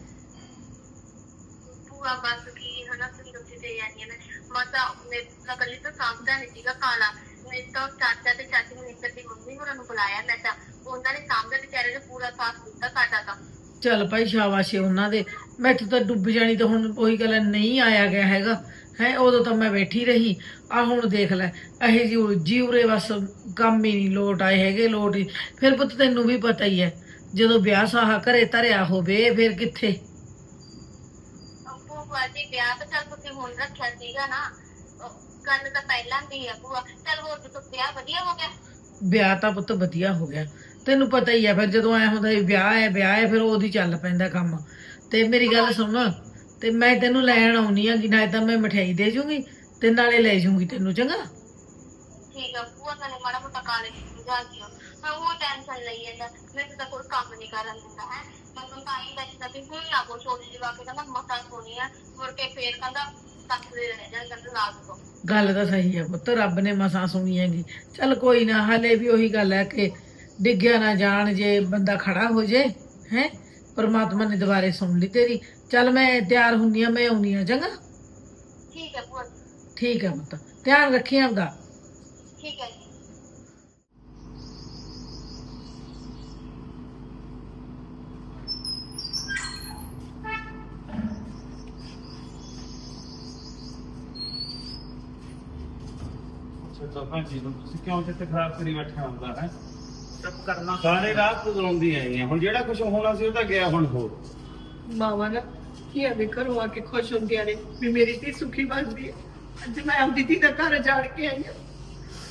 S5: ਭੂਆ ਬਸ ਕੀ ਹਨਾ ਤੁਸੀਂ ਤੁਸੀਂ ਤੇ ਜਾਨੀ ਨਾ। ਮਤਾ ਮੈਂ ਤਾਂ ਕੱਲੀ ਤਾਂ ਸਾਹਮਣਾ ਨਹੀਂ ਸੀਗਾ ਕਾਲਾ। ਮੈਂ ਤਾਂ ਚਾਚਾ ਤੇ ਚਾਚੀ ਨੂੰ ਦੀ ਮੰਮੀ ਹੋਰਾਂ ਨੂੰ ਬੁਲਾਇਆ ਮੈਂ ਤਾਂ। ਉਹਨਾਂ ਨੇ ਸਾਹਮਣੇ ਵਿਚਾਰੇ ਨੇ ਪੂਰਾ ਸਾਥ ਦਿੱਤਾ ਸਾਡਾ ਤਾਂ।
S6: ਚੱਲ ਭਾਈ ਸ਼ਾਬਾਸ਼ ਏ ਉਹਨਾਂ ਦੇ। ਮੈਥੋਂ ਤਾਂ ਡੁੱਬ ਜਾਣੀ ਤਾਂ ਹੁਣ ਉਹੀ ਗੱਲ ਹੈ, ਨਹੀਂ ਆਇਆ ਗਿਆ ਹੈਗਾ। ਹੈ ਉਦੋਂ ਤਾਂ ਮੈਂ ਬੈਠੀ ਰਹੀ। ਆ ਹੁਣ ਦੇਖ ਲੈ ਇਹ ਜੀ ਉਲਝੀ ਉਰੇ ਬਸ ਕੰਮ ਹੀ ਨਹੀਂ ਲੋਟ ਆਏ ਹੈਗੇ ਲੋਟ ਹੀ। ਫਿਰ ਪੁੱਤ ਤੈਨੂੰ ਵੀ ਪਤਾ ਹੀ ਹੈ ਜਦੋਂ ਵਿਆਹ ਸਾਹਾ ਘਰੇ ਧਰਿਆ ਹੋਵੇ ਫਿਰ ਕਿੱਥੇ?
S5: ਭੂਆ ਜੀ ਵਿਆਹ ਤਾਂ ਚੱਲ ਤੁਸੀਂ ਹੁਣ ਰੱਖਿਆ ਸੀਗਾ ਨਾ ਉਹ ਗੱਲ ਤਾਂ ਪਹਿਲਾਂ ਦੀ ਆ ਭੂਆ। ਚੱਲ ਹੋਰ ਜਦੋਂ ਵਿਆਹ ਵਧੀਆ ਹੋ ਗਿਆ?
S6: ਵਿਆਹ ਤਾਂ ਪੁੱਤ ਵਧੀਆ ਹੋ ਗਿਆ। ਤੈਨੂੰ ਪਤਾ ਹੀ ਹੈ ਫਿਰ ਜਦੋਂ ਐ ਹੁੰਦਾ ਵੀ ਵਿਆਹ ਹੈ ਵਿਆਹ ਹੈ ਫਿਰ ਉਹਦੀ ਚੱਲ ਪੈਂਦਾ ਕੰਮ। ਤੇ ਮੇਰੀ ਗੱਲ ਸੁਣ ਤੇ ਮੈਂ ਤੈਨੂੰ ਲੈਣ ਆਉਣੀ ਆ ਕਿ ਨਾਲੇ ਤਾਂ ਮੈਂ ਮਠਿਆਈ ਦੇ ਜੂੰਗੀ ਤੇ ਨਾਲੇ ਲੈ ਜੂੰਗੀ ਤੈਨੂੰ ਚੰਗਾ?
S5: ਠੀਕ ਆ ਭੂਆ ਨਾਲੇ ਮਾੜਾ ਮੋਟਾ ਕਾਲੇ ਸਮਝਾ ਦਿਓ ਮੈਂ ਉਹ ਟੈਨਸ਼ਨ ਲਈ ਜਾਂਦਾ। ਮੈਨੂੰ ਤਾਂ ਕੋਈ ਕੰਮ ਨਹੀਂ ਕਰਨ ਦਿੰਦਾ ਹੈ। ਮੈਂ ਤਾਂ ਤਾਂ ਹੀ ਦੱਸਦਾ ਵੀ ਹੁਣ ਨਾ ਕੋਈ ਸੋਚ ਜਵਾ ਕੇ ਕਹਿੰਦਾ ਮਤਾ ਸੋਣੀ ਆ ਮੁੜ ਕੇ ਫੇਰ ਕਹਿੰਦਾ ਤੱਕਦੇ ਰਹਿ ਜਾ ਕਹਿੰਦਾ ਲਾਗ ਤੋਂ
S6: ਗੱਲ ਤਾਂ ਸਹੀ ਹੈ ਪੁੱਤ ਰੱਬ ਨੇ ਮਸਾਂ ਸੁਣੀ ਹੈਗੀ। ਚੱਲ ਕੋਈ ਨਾ ਹਲੇ ਵੀ ਉਹੀ ਗੱਲ ਹੈ ਕਿ ਡਿੱਗਿਆ ਨਾ ਜਾਣ ਜੇ ਬੰਦਾ ਖੜਾ ਹੋ ਜੇ ਹੈ? ਪਰਮਾਤਮਾ ਨੇ ਦੁਬਾਰੇ ਸੁਣ ਲਈ ਤੇਰੀ। ਚੱਲ ਮੈਂ ਤਿਆਰ ਹੁੰਨੀ ਆ ਮੈਂ ਆਉਣੀ ਆ ਚੰਗਾ?
S5: ਠੀਕ ਹੈ ਭੂਆ
S6: ਠੀਕ ਹੈ ਪੁੱਤ ਧਿਆਨ ਰੱਖੀ ਆਪਦਾ।
S5: ਠੀਕ ਹੈ ਜੀ।
S4: ਦੱਸੋ ਭੈਣ ਜੀ ਨੂੰ ਤੁਸੀਂ ਕਿਉਂ ਚਿੱਤ ਖਰਾਬ ਕਰੀ ਬੈਠਾ ਹੁੰਦਾ ਹੈ?
S2: ਚੁੱਪ ਕਰਨਾ
S4: ਸਾਰੇ ਰਾਤ ਬਦਲਾਉਂਦੀ ਆਈਆਂ ਹੁਣ ਜਿਹੜਾ ਕੁਝ ਹੋਣਾ ਸੀ ਉਹ ਤਾਂ ਗਿਆ ਹੁਣ ਹੋਰ।
S3: ਮਾਵਾ ਨਾ ਕੀ ਆ ਘਰੋਂ ਆ ਕੇ ਖੁਸ਼ ਹੁੰਦੀਆਂ ਨੇ ਵੀ ਮੇਰੀ ਧੀ ਸੁਖੀ ਬਸਦੀ ਹੈ। ਅੱਜ ਮੈਂ ਆਪਦੀ ਧੀ ਦਾ ਘਰ ਜਾੜ ਕੇ ਆਈ ਹਾਂ।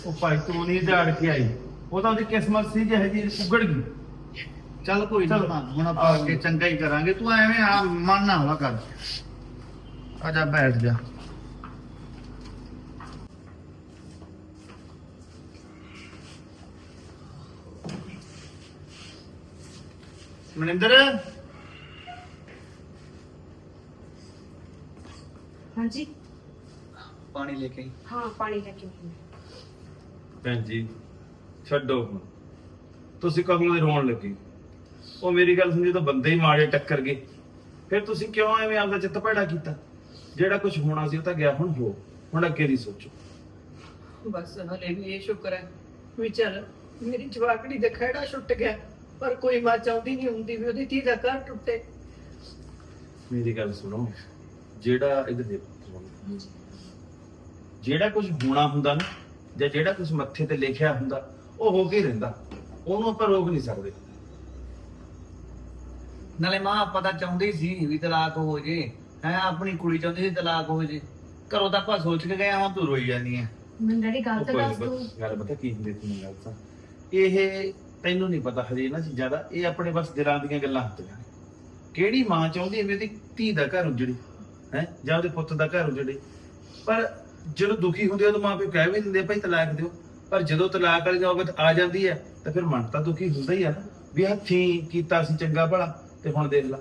S4: ਉਹ ਭਾਈ ਤੂੰ ਨਹੀਂ ਝਾੜ ਕੇ ਆਈ। ਉਹ ਤਾਂ ਉਹਦੀ ਕਿਸਮਤ ਸੀ ਜਿਹੇ ਜੀ ਉਗੜ ਗਈ।
S2: ਚੱਲ ਕੋਈ ਨਾ। ਹੁਣ ਆਪਾਂ ਅੱਗੇ ਚੰਗਾ ਹੀ ਕਰਾਂਗੇ। ਤੂੰ ਐਵੇਂ ਆ ਮਨ ਨਾ ਹਵਾ ਕਰ। ਆ ਜਾ ਬੈਠ ਜਾ। ਮਨਿੰਦਰ?
S1: ਹਾਂਜੀ।
S2: ਪਾਣੀ ਲੈ ਕੇ ਆਈ।
S1: ਹਾਂ ਪਾਣੀ ਲੈ ਕੇ ਆਈ।
S4: ਭੈਣ ਜੀ ਛੱਡੋ ਹੁਣ। ਤੁਸੀਂ ਕਦੋਂ ਦੇ ਰੋਣ ਲੱਗੇ। ਉਹ ਮੇਰੀ ਗੱਲ ਸੁਣੀ ਤਾਂ ਬੰਦੇ ਹੀ ਮਾੜੇ ਟੱਕਰ ਗਏ ਫਿਰ ਤੁਸੀਂ ਕਿਉਂ ਐਵੇਂ ਆਪਦਾ ਚਿੱਤ ਭੈੜਾ ਕੀਤਾ? ਜਿਹੜਾ ਕੁਝ ਹੋਣਾ ਸੀ ਉਹ ਤਾਂ ਗਿਆ ਹੁਣ ਹੋ ਹੁਣ ਅੱਗੇ ਦੀ ਸੋਚੋ।
S3: ਬਸ ਹਲੇ ਵੀ ਇਹ ਸ਼ੁਕਰ ਹੈ। ਵੀ ਚੱਲ ਮੇਰੀ ਜਵਾਕੜੀ ਦਾ ਖਹਿੜਾ ਛੁੱਟ ਗਿਆ। ਪਰ ਕੋਈ ਮਾਂ ਚਾਹੁੰਦੀ ਨਹੀਂ ਹੁੰਦੀ ਵੀ ਉਹਦੀ ਧੀ ਦਾ ਘਰ ਟੁੱਟੇ।
S4: ਮੇਰੀ ਗੱਲ ਸੁਣੋ ਜਿਹੜਾ ਇਹਦੇ ਦੇ ਜਿਹੜਾ ਕੁਝ ਹੋਣਾ ਹੁੰਦਾ ਨਾ ਜਾਂ ਜਿਹੜਾ ਕੁਝ ਮੱਥੇ ਤੇ ਲਿਖਿਆ ਹੁੰਦਾ ਉਹ ਹੋ ਕੇ ਹੀ ਰਹਿੰਦਾ। ਉਹਨੂੰ ਆਪਾਂ ਰੋਕ ਨਹੀਂ ਸਕਦੇ।
S2: ਨਾਲੇ ਮਾਂ ਆਪਾਂ ਤਾਂ ਚਾਹੁੰਦੇ ਹੀ ਸੀ ਵੀ ਤਲਾਕ ਹੋ ਜੇ। ਹੈ ਆਪਣੀ ਕੁੜੀ ਚਾਹੁੰਦੀ ਸੀ ਤਲਾਕ ਹੋ ਜੇ। ਘਰੋਂ ਤਾਂ ਆਪਾਂ ਸੋਚ ਕੇ ਗਏ ਆ ਹੁਣ ਤੂੰ ਰੋਈ ਜਾਂਦੀ ਆ
S1: ਮੈਨੂੰ ਡੈਡੀ ਗੱਲ ਤਾਂ ਦੱਸ
S4: ਬਸ ਗੱਲ ਪਤਾ ਕੀ ਹੁੰਦੀ ਤੈਨੂੰ ਗੱਲ ਤਾਂ? ਇਹ ਤੈਨੂੰ ਨਹੀਂ ਪਤਾ ਹਜੇ ਇਹਨਾਂ ਚੀਜ਼ਾਂ ਦਾ, ਇਹ ਆਪਣੇ ਬਸ ਦਿਲਾਂ ਦੀਆਂ ਗੱਲਾਂ ਹੁੰਦੀਆਂ ਨੇ। ਕਿਹੜੀ ਮਾਂ ਚਾਹੁੰਦੀ ਹੈ ਵੀ ਧੀ ਦਾ ਘਰ ਉਜੜੇ, ਹੈ, ਜਾਂ ਉਹਦੇ ਪੁੱਤ ਦਾ ਘਰ ਉਜੜੇ? ਪਰ ਜਦੋਂ ਦੁਖੀ ਹੁੰਦੇ ਉਦੋਂ ਮਾਂ ਪਿਓ ਕਹਿ ਵੀ ਦਿੰਦੇ ਭਾਈ ਤਲਾਕ ਦਿਓ। ਪਰ ਜਦੋਂ ਤਲਾਕ ਵਾਲੀ ਨੌਬਤ ਆ ਜਾਂਦੀ ਹੈ ਤਾਂ ਫਿਰ ਮਨ ਤਾਂ ਦੁਖੀ ਹੁੰਦਾ ਹੀ ਆ ਨਾ, ਵੀ ਹੱਥੀਂ ਕੀਤਾ ਸੀ ਚੰਗਾ ਭਲਾ, ਤੇ ਹੁਣ ਦੇਖ ਲਾ।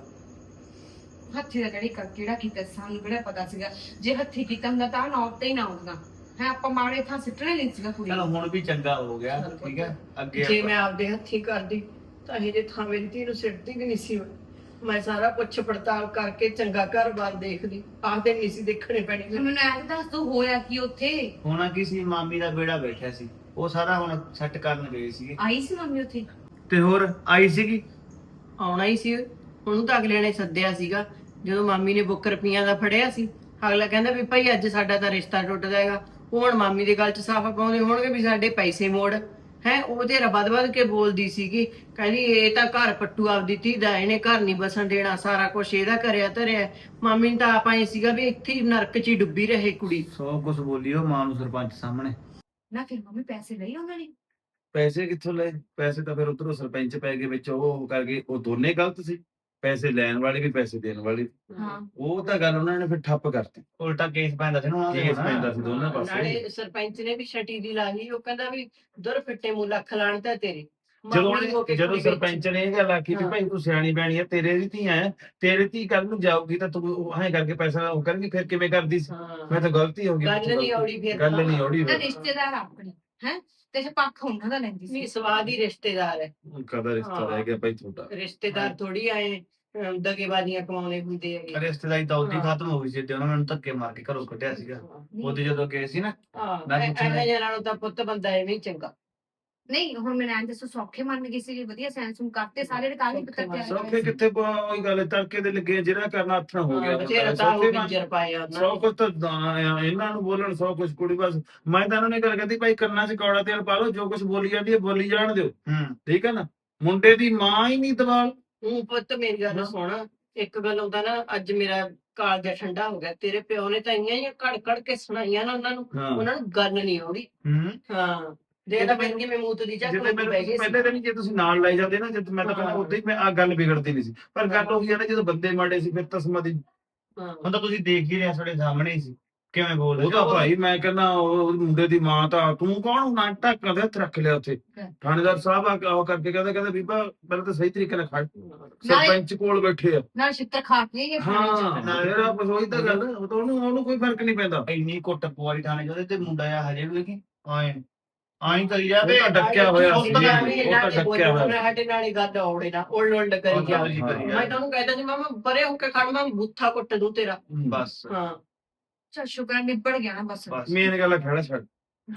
S1: ਹੱਥੀ ਦਾ ਡੈਡੀ ਕਿਹੜਾ ਕੀਤਾ ਸਾਨੂੰ ਕਿਹੜਾ ਪਤਾ ਸੀਗਾ? ਜੇ ਹੱਥੀ ਕੀਤਾ ਹੁੰਦਾ ਤਾਂ ਨੌਬ ਹੀ ਨਾ ਆਉਂਦਾ। ਹੈ ਆਪਾਂ ਮਾੜੇ ਥਾਂ ਸਿੱਟਣੇ ਨਹੀਂ ਸੀਗਾ ਕੁੜੀ
S2: ਚਲੋ
S1: ਨੂੰ।
S2: ਹੁਣ ਵੀ ਚੰਗਾ ਹੋ ਗਿਆ ਠੀਕ ਹੈ? ਅੱਗੇ
S3: ਜੇ
S2: ਆਪਾਂ-
S3: ਮੈਂ ਆਪਦੇ ਹੱਥੀਂ ਕਰਦੀ ਤਾਂ ਇਹ ਜੇ ਥਾਂ ਮੇਰੀ ਧੀ ਨੂੰ ਸਿੱਟਦੀ ਵੀ ਨਹੀਂ ਸੀ। ਮੈਂ। ਸਾਰਾ ਪੁੱਛ ਪੜਤਾਲ ਕਰਕੇ ਚੰਗਾ ਘਰ-ਬਾਰ ਦੇਖਦੀ ਆਖਦੇ ਨਹੀਂ ਸੀ ਦੇਖਣੇ ਪੈਣੇ।
S1: ਮੈਨੂੰ ਐਂ ਤਾਂ ਦੱਸ ਦੋ ਹੋਇਆ ਕੀ ਉੱਥੇ?
S2: ਹੋਣਾ ਕੀ ਸੀ ਮਾਮੀ ਦਾ ਬੇੜਾ ਬੈਠਿਆ ਸੀ। ਉਹ ਸਾਰਾ ਹੁਣ ਸੈੱਟ ਕਰਨ ਗਏ ਸੀਗੇ।
S1: ਆਈ ਸੀ ਮੰਮੀ ਉੱਥੇ?
S2: ਤੇ ਹੋਰ ਆਈ ਸੀਗੀ?
S3: ਆਉਣਾ ਹੀ ਸੀ। ਉਹਨੂੰ ਤਾਂ ਅਗਲੇ ਨੇ ਸੱਦਿਆ ਸੀਗਾ। ਜਦੋਂ ਮਾਮੀ ਨੇ ਬੁੱਕ ਰੁਪਈਆਂ ਦਾ ਫੜਿਆ ਸੀ ਅਗਲਾ ਕਹਿੰਦਾ ਵੀ ਭਾਈ ਅੱਜ ਸਾਡਾ ਤਾਂ ਰਿਸ਼ਤਾ ਟੁੱਟ ਜਾਏਗਾ। ਹੁਣ ਮਾਮੀ ਦੇ ਗੱਲ 'ਚ ਸਾਫਾ ਪਾਉਂਦੇ ਹੋਣਗੇ ਵੀ ਸਾਡੇ ਪੈਸੇ ਮੋੜ। ਹੈ ਉਹ ਤੇ ਵੱਧ ਕੇ ਬੋਲਦੀ ਸੀਗੀ। ਕਹਿੰਦੀ ਇਹ ਤਾਂ ਘਰ ਪੱਟੂ ਆਪਦੀ ਧੀ ਦਾ ਇਹਨੇ ਘਰ ਨਹੀਂ ਬਸਣ ਦੇਣਾ ਸਾਰਾ ਕੁਝ ਇਹਦਾ ਕਰਿਆ ਧਰਿਆ। ਮਾਮੀ ਨੂੰ ਤਾਂ ਆਪਾਂ ਹੀ ਸੀਗਾ ਵੀ ਇੱਥੇ ਹੀ ਨਰਕ 'ਚ ਹੀ ਡੁੱਬੀ ਰਹੇ ਕੁੜੀ।
S2: ਸੋ ਕੁਝ ਬੋਲੀ ਉਹ ਮਾਂ ਨੂੰ ਸਰਪੰਚ ਸਾਹਮਣੇ।
S1: ਨਾ ਫਿਰ ਮੰਮੀ ਪੈਸੇ ਲਈ ਉਹਨਾਂ ਨੇ?
S4: ਪੈਸੇ ਕਿੱਥੋਂ ਲਏ? ਪੈਸੇ ਤਾਂ ਫਿਰ ਉਧਰੋਂ ਸਰਪੰਚ ਪੈ ਗਏ ਵਿੱਚ ਉਹ ਕਰ ਗਏ ਉਹ ਦੋਨੇ ਗਲਤ ਸੀ। ਪੈਸੇ ਲੈਣ ਵਾਲੇ ਵੀ ਪੈਸੇ ਦੇਣ ਵਾਲੇ।
S1: ਹਾਂ
S4: ਉਹ ਤਾਂ ਗੱਲ ਉਹਨਾਂ ਨੇ ਫਿਰ ਠੱਪ ਕਰਤੀ
S2: ਉਲਟਾ ਕੇਸ ਪੈਂਦਾ ਸੀ ਨਾ ਉਹਨਾਂ ਦੇ
S4: ਕੇਸ। ਪੈਂਦਾ ਸੀ ਦੋਨਾਂ ਪਾਸੇ
S3: ਨਾਲੇ ਸਰਪੰਚ ਨੇ ਵੀ ਛਟੀ ਦੀ ਲਾਹੀ ਉਹ ਕਹਿੰਦਾ ਵੀ ਦੁਰ ਫਿੱਟੇ ਮੂੰਹ ਲੱਖ ਲਾਣ ਤਾਂ ਤੇਰੇ
S4: ਜਦੋਂ
S3: ਮਾਮੀ ਹੋ ਕੇ
S4: ਜਦੋਂ
S3: ਕੁੜੀ।
S4: ਸਰਪੰਚ ਨੇ ਇਹ ਗੱਲ ਆਖੀ ਵੀ
S3: ਹਾਂ।
S4: ਭਾਈ ਤੂੰ ਸਿਆਣੀ ਬੈਣੀ ਹੈ ਤੇਰੇ ਦੀ ਧੀ ਹੈ ਤੇਰੀ ਧੀ ਕੱਲ ਨੂੰ ਜਾਊਗੀ ਤਾਂ ਤੂੰ ਐਂ ਕਰਕੇ ਪੈਸਾ ਉਹ ਕਰਨਗੀ ਫਿਰ ਕਿਵੇਂ ਕਰਦੀ ਸੀ
S3: ਹਾਂ
S4: ਮੈਂ ਤਾਂ ਗਲਤੀ ਹੋ ਗਈ
S3: ਗੱਲ ਨਹੀਂ। ਔੜੀ ਫਿਰ
S4: ਗੱਲ ਨਹੀਂ ਔੜੀ।
S1: ਰਿਸ਼ਤੇਦਾਰ ਆਪਣੀ ਹੈ? ਤੇ ਜੇ ਪੱਖ ਉਹਨਾਂ ਦਾ ਲੈਂਦੀ ਸੀ।
S3: ਨਹੀਂ ਸਵਾਦ ਹੀ ਰਿਸ਼ਤੇਦਾਰ ਹੈ।
S4: ਕਦਾ ਰਿਸ਼ਤਾ ਰਹਿ ਗਿਆ ਭਾਈ ਤੁਹਾਡਾ?
S3: ਰਿਸ਼ਤੇਦਾਰ ਥੋੜੀ ਆਏ ਅਮ, ਦਗੇਬਾਜ਼ੀਆਂ ਕਮਾਉਣੇ ਹੁੰਦੇ ਹੈਗੇ।
S2: ਰਿਸ਼ਤੇਦਾਰੀ ਤਾਂ ਉਦੋਂ ਹੀ।
S3: ਹਾਂ।
S2: ਖਤਮ ਹੋ ਗਈ ਸੀ ਤੇ ਉਹਨਾਂ ਨੇ ਮੈਨੂੰ ਧੱਕੇ ਮਾਰ ਕੇ ਘਰੋਂ ਕੱਢਿਆ ਸੀਗਾ। ਉਹਦੇ ਜਦੋਂ ਗਏ ਸੀ ਨਾ
S3: ਹਾਂ।
S2: ਮੈਂ
S3: ਐ-
S2: ਪੁੱਛਣਾ-
S3: ਐਵੇਂ ਜਿਹਨਾਂ ਨੂੰ ਤਾਂ ਪੁੱਤ ਬੰਦਾ ਐਵੇਂ ਹੀ ਚੰਗਾ।
S1: ਨਹੀਂ ਹੁਣ ਮੈਂ ਆਂ ਦੱਸੋ ਸੌਖੇ ਮੰਨ ਗਈ ਸੀ ਵਧੀਆ ਸੈਂਸ ਨੂੰ ਕਰਤੇ ਸਾਰੇ ਦੇ ਕਾਗਜ਼ ਪੱਤਰ
S3: ਸੌਖੇ
S1: ਤਿਆਰ
S4: ਸੌਖੇ ਕਿੱਥੇ ਉਹੀ ਗੱਲ ਹੈ, ਤੜਕੇ ਦੇ ਲੱਗੇ ਜਿਹੜਾ ਕਰਨਾ ਅੱਥਣਾ ਹੋ ਗਿਆ।
S3: ਪਾਇਆ
S4: ਸੌ ਕੁਛ ਤਾਂ ਦਾਂ- ਇਹਨਾਂ ਨੂੰ ਬੋਲਣ ਸੌ ਕੁਛ ਕੁੜੀ ਬਸ। ਮੈਂ ਤਾਂ ਇਹਨਾਂ ਨੇ ਗੱਲ ਕਰਦੀ ਭਾਈ ਕੰਨਾਂ 'ਚ ਕੌੜਾ ਤੇਲ ਪਾ ਲਓ ਜੋ ਕੁਛ ਬੋਲੀ ਜਾਂਦੀ ਹੈ ਬੋਲੀ ਜਾਣ ਦਿਓ।
S2: ਹੂੰ।
S4: ਠੀਕ ਹੈ ਨਾ? ਮੁੰਡੇ ਦੀ ਮਾਂ ਹੀ ਨਹੀਂ ਦਵਾਲ।
S3: ਉਹ ਪੁੱਤ ਮੇਰੀ ਗੱਲ ਸੁਣ ਇੱਕ ਗੱਲ ਹੁੰਦਾ ਨਾ ਅੱਜ ਮੇਰਾ ਕਾਲਜਾ ਠੰਡਾ ਹੋ ਗਿਆ ਤੇਰੇ ਪਿਓ ਨੇ ਤਾਂ ਇੰਨੀਆਂ ਹੀ ਕੜ ਕੜ ਕੇ ਸੁਣਾਈਆਂ ਨਾ ਉਹਨਾਂ ਨੂੰ
S4: ਹਾਂ।
S3: ਉਹਨਾਂ ਨੂੰ ਗੱਲ ਨਹੀਂ ਆਉਣੀ।
S2: ਹੂੰ।
S3: ਹਾਂ। ਦੇ ਤਾਂ ਬਣ ਕੇ ਮੈਂ ਮੂਤ ਦੀ ਚੱਕ
S4: ਜਿੱਦੇ
S3: ਲੈ
S4: ਮੈਨੂੰ
S3: ਬਹਿ ਗਈ
S4: ਪਹਿਲੇ ਦਿਨ ਹੀ ਜੇ ਤੁਸੀਂ ਨਾਲ ਲੈ ਜਾਂਦੇ ਨਾ ਜਦ ਮੈਂ ਤਾਂ ਕਹਿੰਦਾ
S3: ਹਾਂ।
S4: ਉਦੋਂ ਹੀ ਮੈਂ ਆ ਗੱਲ ਵਿਗੜਦੀ ਨਹੀਂ ਸੀ। ਪਰ ਗੱਲ ਉਹੀ ਆ ਨਾ ਜਦੋਂ ਬੰਦੇ ਮਾੜੇ ਸੀ ਫਿਰ ਤਾਂ ਸਮਾਦੀ
S3: ਹਾਂ।
S2: ਹੁਣ ਤਾਂ ਤੁਸੀਂ ਦੇਖ ਹੀ ਰਹੇ ਆ, ਤੁਹਾਡੇ ਸਾਹਮਣੇ ਹੀ ਸੀ। ਕਿਵੇਂ ਬੋਲਦੇ
S4: ਉਹ ਤਾਂ ਭਾਈ ਮੈਂ ਕਹਿੰਦਾ ਉਹ ਮੁੰਡੇ ਦੀ ਮਾਂ ਤਾਂ ਤੂੰ ਕੌਣ ਨਾ ਢੱਕ ਦੇ ਹੱਥ ਰੱਖ ਲਿਆ ਉੱਥੇ। ਥਾਣੇਦਾਰ ਸਾਹਿਬ ਆ ਕੇ ਉਹ ਕਰਕੇ ਕਹਿੰਦਾ ਕਹਿੰਦਾ ਬੀਬਾ ਪਹਿਲਾਂ ਤਾਂ ਸਹੀ ਤਰੀਕੇ ਨਾਲ ਖੜ। ਸਰਪੰਚ ਕੋਲ ਬੈਠੇ ਆ।
S1: ਨਾਲ ਛਿੱਤਰ ਖਾ ਕੇ ਇਹ
S4: ਹਾਂ ਫਿਰ ਆ ਬਸ ਉਹੀ ਤਾਂ ਗੱਲ ਉਹ ਤਾਂ ਉਹਨੂੰ ਉਹਨੂੰ ਕੋਈ ਫ਼ਰਕ ਨਹੀਂ ਪੈਂਦਾ।
S2: ਇੰਨੀ ਕੁੱਟ ਪਵਾਰੀ ਥਾਣੇ ਜਿਹਦੇ ਤੇ ਮੁੰਡਾ ਆ ਹਜੇ ਵੀ ਕਿ ਆਏ ਆਈ ਕਰੀ ਜਾਵੇ
S4: ਉਹ ਤਾਂ ਡੱਕਿਆ ਹੋਇਆ
S2: ਸੀ।
S3: ਉਹ
S4: ਤਾਂ ਡੱਕਿਆ ਹੋਇਆ
S3: ਸਾਡੇ ਨਾਲ ਹੀ ਗੱਲ ਔੜੇ ਨਾ ਉਲਟ ਉਲਟ ਕਰੀ ਜਾ
S2: ਜੀ ਕਰੀ
S3: ਮੈਂ ਤੁਹਾਨੂੰ ਕਹਿੰਦਾ ਸੀ ਮਾਮਾ ਪਰੇ ਹੋ ਕੇ ਖੜ ਮੈਂ ਬੁੱਥਾ ਕੁੱਟ ਦੂੰ ਤੇਰਾ।
S2: ਬਸ।
S3: ਹਾਂ।
S1: ਚਲ ਸ਼ੁਕਰ ਹੈ ਨਿਬੜ ਗਿਆ ਨਾ ਬਸ।
S2: ਬਸ।
S4: ਮੇਨ ਗੱਲ ਖੜਾ ਛੱਡ।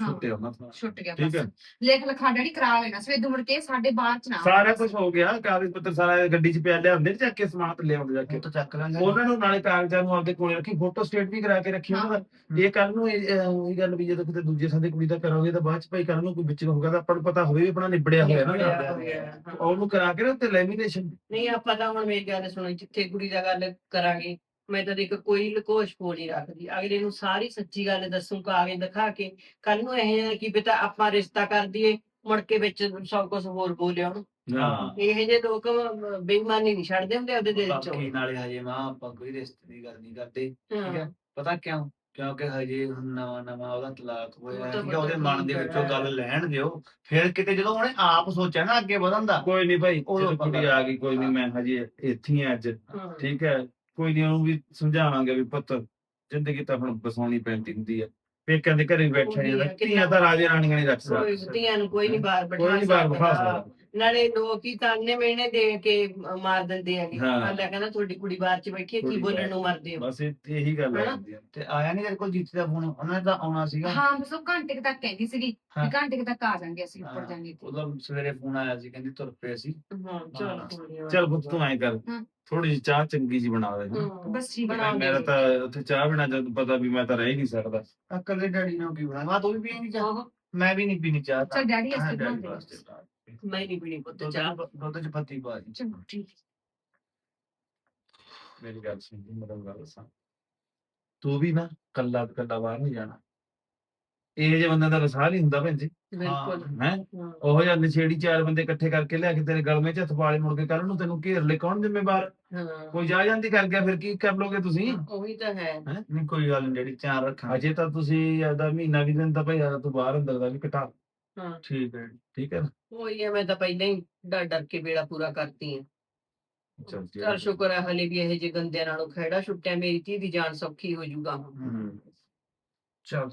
S4: ਛੁੱਟੇ ਉਹਨਾਂ ਤੋਂ
S1: ਛੁੱਟ ਗਿਆ
S4: ਠੀਕ ਹੈ।
S1: ਬਸ ਲੇਖ ਲਖਾ ਡੈਡੀ ਕਰਾ ਲੈਣਾ। ਸਵੇ ਦੋ ਮੁੜ ਕੇ ਸਾਡੇ ਬਾਹਰ ਚ ਨਾ
S4: ਸਾਰਾ ਕੁਝ ਹੋ ਗਿਆ। ਕਾਗਜ਼ ਪੱਤਰ ਸਾਰਾ ਗੱਡੀ 'ਚ ਪਿਆ ਲਿਆਉਂਦੇ ਨੇ ਚੱਕ ਕੇ ਸਮਾਨ ਤੇ ਲਿਆਉਂਦੇ ਜਾ ਕੇ।
S2: ਉਹ ਤਾਂ ਚੱਕ ਲਾਂਗੇ।
S4: ਉਹਨਾਂ ਨੂੰ ਨਾਲੇ ਕਾਗਜ਼ਾਂ ਨੂੰ ਆਪਦੇ ਕੋਲੇ ਰੱਖੀ ਫੋਟੋ ਸਟੇਟ ਵੀ ਕਰਾ ਕੇ ਰੱਖੀ ਉਹਨਾਂ ਦਾ। ਇਹ ਕੱਲ ਨੂੰ ਇਹ ਅਹ, ਉਹੀ ਗੱਲ ਵੀ ਜਦੋਂ ਕਿਤੇ ਦੂਜੇ ਸੰਦੇ ਕੁੜੀ ਦਾ ਕਰਾਂਗੇ ਤਾਂ ਬਾਅਦ ਚ ਭਾਈ ਕੱਲ ਨੂੰ ਕੋਈ ਵਿੱਚ ਹੋਊਗਾ ਤਾਂ ਆਪਾਂ ਨੂੰ ਪਤਾ ਹੋਵੇ ਵੀ ਆਪਣਾ ਨਿਬੜਿਆ ਹੋਇਆ ਨਾ
S3: ਨਿਬੜਿਆ ਹੋਇਆ, ਹਾਂ।
S4: ਉਹਨੂੰ ਕਰਾ ਕੇ ਨਾ ਤੇ ਲੈਮੀਨੇਸ਼ਨ
S3: ਨਹੀਂ ਆਪਾਂ ਤਾਂ ਹੁਣ ਮੇਰੀ ਗੱਲ ਸੁਣੋ ਜਿੱਥੇ ਕੁੜੀ ਦਾ ਗੱਲ ਕਰਾਂਗੇ ਮੈਂ ਤਾਂ ਦੇਖ ਕੋਈ ਲਕੋਸ਼ ਨਹੀਂ ਰੱਖਦੀ। ਅਗਲੇ ਨੂੰ ਸਾਰੀ ਸੱਚੀ ਗੱਲ ਦੱਸੂ ਕਾਗਜ਼ ਦਿਖਾ ਕੇ। ਕੱਲ ਨੂੰ ਇਹ ਜਿਹਾ ਕੀ ਪਤਾ ਆਪਾਂ ਰਿਸ਼ਤਾ ਕਰ ਦਈਏ ਮੁੜ ਕੇ ਵਿੱਚ ਸਭ ਕੁਝ ਹੋਰ ਬੋਲਿਆ ਉਹਨੂੰ।
S2: ਹਾਂ।
S3: ਇਹ ਜੇ ਲੋਕ ਬੇਈਮਾਨੀ ਨਹੀਂ ਛੱਡਦੇ ਹੁੰਦੇ ਉਹਦੇ ਦਿਲ ਚੋਂ।
S2: ਬਾਕੀ ਨਾਲੇ ਹਜੇ ਮਾਂ ਆਪਾਂ ਕੋਈ ਰਿਸ਼ਤੇ ਦੀ ਗੱਲ ਨਹੀਂ ਕਰਦੇ ਠੀਕ
S3: ਹਾਂ?
S2: ਹੈ। ਪਤਾ ਕਿਉਂ? ਕਿਉਂਕਿ ਹਜੇ ਨਵਾਂ ਨਵਾਂ ਉਹਦਾ ਤਲਾਕ ਹੋਇਆ
S3: ਉਹ
S2: ਠੀਕ ਹੈ? ਉਹਦੇ ਮਨ ਦੇ ਵਿੱਚੋਂ ਗੱਲ ਲੈਣ ਦਿਓ। ਫਿਰ ਕਿਤੇ ਜਦੋਂ ਉਹਨੇ ਆਪ ਸੋਚਿਆ ਨਾ ਅੱਗੇ ਵਧਣ ਦਾ
S4: ਕੋਈ ਨਹੀਂ ਭਾਈ ਜਦੋਂ ਕੁੜੀ ਆ ਗਈ ਕੋਈ ਨਹੀਂ ਮੈਂ ਹਜੇ ਇੱਥੇ ਹੀ ਹਾਂ ਅੱਜ
S3: ਹਾਂ।
S4: ਠੀਕ ਹੈ? ਕੋਈ ਨਹੀਂ ਉਹਨੂੰ ਵੀ ਸਮਝਾਵਾਂਗੇ ਵੀ ਪੁੱਤ ਜ਼ਿੰਦਗੀ ਤਾਂ ਹੁਣ ਬਸਾਉਣੀ ਪੈਂਦੀ ਹੁੰਦੀ ਹੈ ਪੇਕਿਆਂ ਦੇ ਘਰੇ ਬੈਠੇ ਨੇ ਧੀਆਂ ਤਾਂ ਰਾਜੇ ਰਾਣੀਆਂ ਨਹੀਂ ਰੱਖ ਸਕਦੇ
S3: ਧੀਆਂ ਨੂੰ ਕੋਈ ਨਹੀਂ ਬਾਹਰ ਬਿਠਾ ਸਕਦਾ। ਨਾਲੇ ਲੋਕ ਹੀ ਤਾਨੇ ਮੇਣੇ ਦੇ ਕੇ ਮਾਰ ਦਿੰਦੇ ਹੈਗੇ
S4: ਹਾਂ।
S3: ਅੱਲਾ ਕਹਿੰਦਾ ਤੁਹਾਡੀ ਕੁੜੀ ਬਾਹਰ ਚ ਬੈਠੀ ਹੈ ਕੀ ਬੋਲਣ ਨੂੰ ਮਰਦੇ ਹੋ
S4: ਬਸ ਇਹ- ਇਹੀ ਗੱਲ
S3: ਹੈਨਾ?
S4: ਹੁੰਦੀ ਹੈ
S2: ਤੇ ਆਇਆ ਨਹੀਂ ਤੇਰੇ ਕੋਲ ਜੀਤੀ ਦਾ ਫੋਨ ਉਹਨਾਂ ਨੇ ਤਾਂ ਆਉਣਾ ਸੀਗਾ
S1: ਹਾਂ ਬਸ ਉਹ ਘੰਟੇ ਕੁ ਤੱਕ ਕਹਿੰਦੀ ਸੀਗੀ ਵੀ
S2: ਹਾਂ।
S1: ਘੰਟੇ ਕੁ ਤੱਕ ਆ ਜਾਣਗੇ ਅਸੀਂ ਉੱਪਰ
S2: ਹਾਂ।
S1: ਜਾਣਗੇ
S2: ਉਹਦਾ ਸਵੇਰੇ ਫੋਨ ਆਇਆ ਸੀ ਕਹਿੰਦੀ ਤੁਰ ਪਏ ਸੀ
S3: ਹਾਂ ਚਲ
S2: ਹਾਂ।
S4: ਚੱਲ ਪੁੱਤ ਤੂੰ ਐਂ ਕਰ
S1: ਹਾਂ।
S4: ਥੋੜੀ ਜਿਹੀ ਚਾਹ ਚੰਗੀ ਜੀ ਬਣਾ ਦੇ।
S1: ਬਸ ਠੀਕ
S3: ਬਣਾ ਦੇ।
S4: ਮੇਰਾ ਤਾਂ ਉੱਥੇ ਚਾਹ ਬਿਨਾ ਜਦ ਪਤਾ ਵੀ ਮੈਂ ਤਾਂ ਰਹਿ ਹੀ ਨਹੀਂ ਸਕਦਾ
S2: ਅਕਲੇ ਡੈਡੀ ਨੇ ਕੀ ਬਣਾਇਆ ਤੂੰ ਵੀ ਪੀਏਂਗੀ ਚਾਹ ਮੈਂ ਵੀ ਨਹੀਂ ਪੀਣੀ ਚਾਹ
S1: ਚਲ ਡੈਡੀ
S2: ਹਾਂ,
S1: ਅਸੀਂ ਬਣਾਉਂਦੇ ਹਾਂ।
S2: ਵਾਸਤੇ ਬਣਾ ਦੇ।
S3: ਮੈਂ ਨਹੀਂ ਪੀਣੀ ਪੁੱਤ ਚਾਹ
S2: ਦੁੱਧ ਚ ਪੱਤੀ ਪਾ ਦੀ।
S1: ਚਲੋ ਠੀਕ ਹੈ।
S4: ਮੇਰੀ ਗੱਲ ਸੁਣ ਤੂੰ ਮਤਲਬ ਗੱਲ ਦੱਸਾਂ। ਤੂੰ ਵੀ ਨਾ ਕੱਲਾ ਕੱਲਾ ਬਾਹਰ ਨਹੀਂ ਜਾਣਾ। ਇਹ ਜੇ ਬੰਦਾ ਦਾ ਵਸਾ ਨਹੀਂ ਹੁੰਦਾ ਭੈਣ ਜੀ।
S3: ਬਿਲਕੁਲ
S4: ਹੈ
S3: ਹਾਂ।
S4: ਉਹ ਜਿਹਾ ਨਸ਼ੇੜੀ ਚਾਰ ਬੰਦੇ ਇਕੱਠੇ ਕਰਕੇ ਲਿਆ ਕੇ ਤੇਰੇ ਗਲਮੇ ਚ ਹੱਥ ਪਾਲੇ ਮੁੜ ਕੇ ਕੱਲ ਨੂੰ ਤੈਨੂੰ ਘੇਰ ਲੈ ਕੌਣ ਜ਼ਿੰਮੇਵਾਰ?
S3: ਹਾਂ।
S4: ਕੋਈ ਜਾ ਜਾਂਦੀ ਕਰ ਗਿਆ ਫਿਰ ਕੀ ਕਰ ਲੋਗੇ ਤੁਸੀਂ?
S3: ਉਹੀ ਤਾਂ ਹੈ।
S2: ਨਹੀਂ ਕੋਈ ਗੱਲ ਨਹੀਂ ਡੈਡੀ ਧਿਆਨ ਰੱਖਾਂ।
S4: ਅਜੇ ਤਾਂ ਤੁਸੀਂ ਆਦਾ ਮਹੀਨਾ ਵੀ ਦਿਨ ਤਾਂ ਭਾਈ ਤੂੰ ਬਾਹਰ ਅੰਦਰ ਦਾ ਵੀ ਘਟਾ।
S3: ਹਾਂ।
S2: ਠੀਕ ਹੈ
S4: ਠੀਕ ਹੈ ਨਾ?
S3: ਉਹੀ ਹੈ ਮੈਂ ਤਾਂ ਪਹਿਲਾਂ ਹੀ ਡਰ ਡਰ ਕੇ ਵੇਲਾ ਪੂਰਾ ਕਰਤੀ ਹਾਂ।
S4: ਚੱਲ ਜੀ।
S3: ਚਲ ਸ਼ੁਕਰ ਹੈ ਹਲੇ ਵੀ ਇਹ ਜੇ ਗੰਦਿਆਂ ਨਾਲੋਂ ਖਹਿੜਾ ਛੁੱਟਿਆ ਮੇਰੀ ਧੀ ਦੀ ਜਾਨ ਸੌਖੀ ਹੋ ਜਾਊਗਾ ਹੁਣ।
S4: ਹੂੰ।
S2: ਚਲ।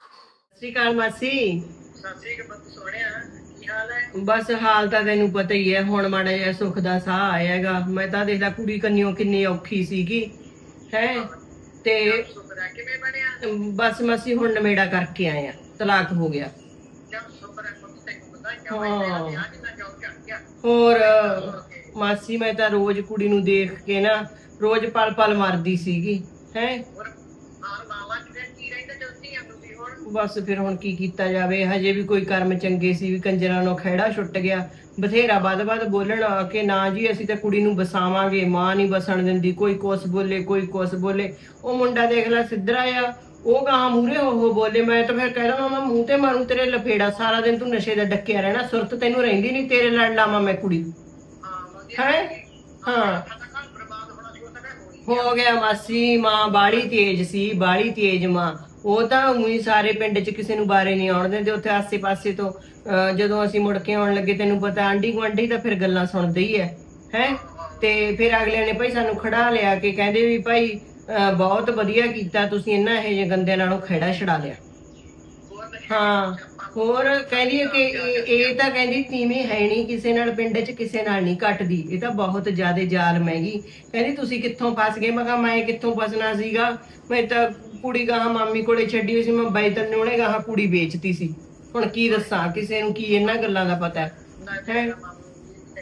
S3: ਸਤਿ ਸ਼੍ਰੀ ਅਕਾਲ ਮਾਸੀ। ਬਸ ਹਾਲ ਤਾਂ ਤੈਨੂੰ ਪਤਾ ਹੀ ਹੈ ਹੁਣ ਮਾੜਾ ਜਿਹਾ ਸੁੱਖ ਦਾ ਸਾਹ ਆਏਗਾ ਮੈਂ ਤਾਂ ਦੇਖਦਾ ਕੁੜੀ ਕੰਨਿਓ ਕਿੰਨੀ ਔਖੀ ਸੀਗੀ ਹੈ ਤੇ ਬਸ ਮਾਸੀ ਹੁਣ ਨਵੇੜਾ ਕਰਕੇ ਆਏ ਆ, ਤਲਾਕ ਹੋ ਗਿਆ। ਹਾਂ। ਹੋਰ, ਮਾਸੀ, ਮੈਂ ਤਾਂ ਰੋਜ਼ ਕੁੜੀ ਨੂੰ ਦੇਖ ਕੇ ਨਾ, ਰੋਜ਼ ਪਲ ਪਲ ਮਰਦੀ ਸੀਗੀ, ਹੈ? ਬਸ ਫਿਰ ਹੁਣ ਕੀ ਕੀਤਾ ਜਾਵੇ? ਹਜੇ ਵੀ ਕੋਈ ਕਰਮ ਚੰਗੇ ਸੀ, ਵੀ ਕੰਜਰਾਂ ਨੂੰ ਖਹਿੜਾ ਛੁੱਟ ਗਿਆ। ਬਥੇਰਾ ਵੱਧ ਵੱਧ ਬੋਲਣ ਆ ਕਿ ਨਾ ਜੀ, ਅਸੀਂ ਤਾਂ ਕੁੜੀ ਨੂੰ ਬਸਾਵਾਂਗੇ, ਮਾਂ ਨਹੀਂ ਬਸਣ ਦਿੰਦੀ, ਕੋਈ ਕੁਛ ਬੋਲੇ, ਕੋਈ ਕੁਛ ਬੋਲੇ। ਉਹ ਮੁੰਡਾ ਦੇਖ ਲੈ ਸਿੱਧਰਾ ਆ, ਉਹ ਗਾਂ ਮੂਰੇ ਉਹ ਬੋਲੇ, ਮੈਂ ਤਾਂ ਫਿਰ ਕਹਿਦਾ ਮਾਮਾ ਮੂੰਹ ਤੇ ਮਾਰੂ ਤੇਰੇ ਲਫੇੜਾ, ਸਾਰਾ ਦਿਨ ਤੂੰ ਨਸ਼ੇ ਦਾ ਡੱਕਿਆ ਰਹਿਣਾ, ਸੁਰਤ ਤੈਨੂੰ ਰਹਿੰਦੀ ਨਹੀਂ, ਤੇਰੇ ਲੜ ਲਾਵਾਂ ਮੈਂ ਕੁੜੀ। ਹੈ? ਹਾਂ। ਹੋ ਗਿਆ ਮਾਸੀ, ਮਾਂ ਬਾੜੀ ਤੇਜ ਸੀ ਬਾੜੀ ਤੇਜ ਮਾਂ। ਉਹ ਤਾਂ ਉਹੀ ਸਾਰੇ ਪਿੰਡ 'ਚ ਕਿਸੇ ਨੂੰ ਬਾਰੇ ਨਹੀਂ ਆਉਣ ਦਿੰਦੇ ਉੱਥੇ ਆਸੇ-ਪਾਸੇ ਤੋਂ ਅਹ, ਜਦੋਂ ਅਸੀਂ ਮੁੜ ਕੇ ਆਉਣ ਲੱਗੇ ਤੈਨੂੰ ਪਤਾ ਆਂਢੀ ਗੁਆਂਢੀ ਤਾਂ ਫਿਰ ਗੱਲਾਂ ਸੁਣਦੇ ਹੀ ਐ ਹੈ? ਤੇ ਫਿਰ ਅਗਲੇ ਨੇ ਭਾਈ ਸਾਨੂੰ ਖੜਾ ਲਿਆ ਕੇ ਕਹਿੰਦੇ ਵੀ ਭਾਈ ਅਹ, ਬਹੁਤ ਵਧੀਆ ਕੀਤਾ ਤੁਸੀਂ ਇਹਨਾਂ ਇਹ ਜਿਹੇ ਗੰਦਿਆਂ ਨਾਲੋਂ ਖੇੜਾ ਛਡਾ ਲਿਆ। ਹਾਂ ਹੋਰ ਕਹਿੰਦੀ ਹੈ ਕਿ ਇਹ ਇਹ ਤਾਂ ਕਹਿੰਦੀ ਤੀਵੀਂ ਹੈ ਨਹੀਂ ਕਿਸੇ ਨਾਲ ਪਿੰਡ 'ਚ ਕਿਸੇ ਨਾਲ ਨਹੀਂ ਕੱਟਦੀ ਇਹ ਤਾਂ ਬਹੁਤ ਜ਼ਿਆਦਾ ਜ਼ਾਲਮ ਹੈਗੀ ਕਹਿੰਦੀ ਤੁਸੀਂ ਕਿੱਥੋਂ ਫਸ ਗਏ? ਮੈਂ ਕਿਹਾ ਮੈਂ ਕਿੱਥੋਂ ਫਸਣਾ ਸੀਗਾ? ਮੈਂ ਤਾਂ ਕੁੜੀ ਗਾਹਾਂ ਮਾਮੀ ਕੋਲੇ ਛੱਡੀ ਹੋਈ ਸੀ ਮੈਂ ਬਾਈ ਤੰਨੇ ਉਹਨੇ ਗਾਹਾਂ ਕੁੜੀ ਵੇਚਤੀ ਸੀ। ਹੁਣ ਕੀ ਦੱਸਾਂ ਕਿਸੇ ਨੂੰ ਕੀ ਇਹਨਾਂ ਗੱਲਾਂ ਦਾ ਪਤਾ ਹੈ? ਹੈਂ?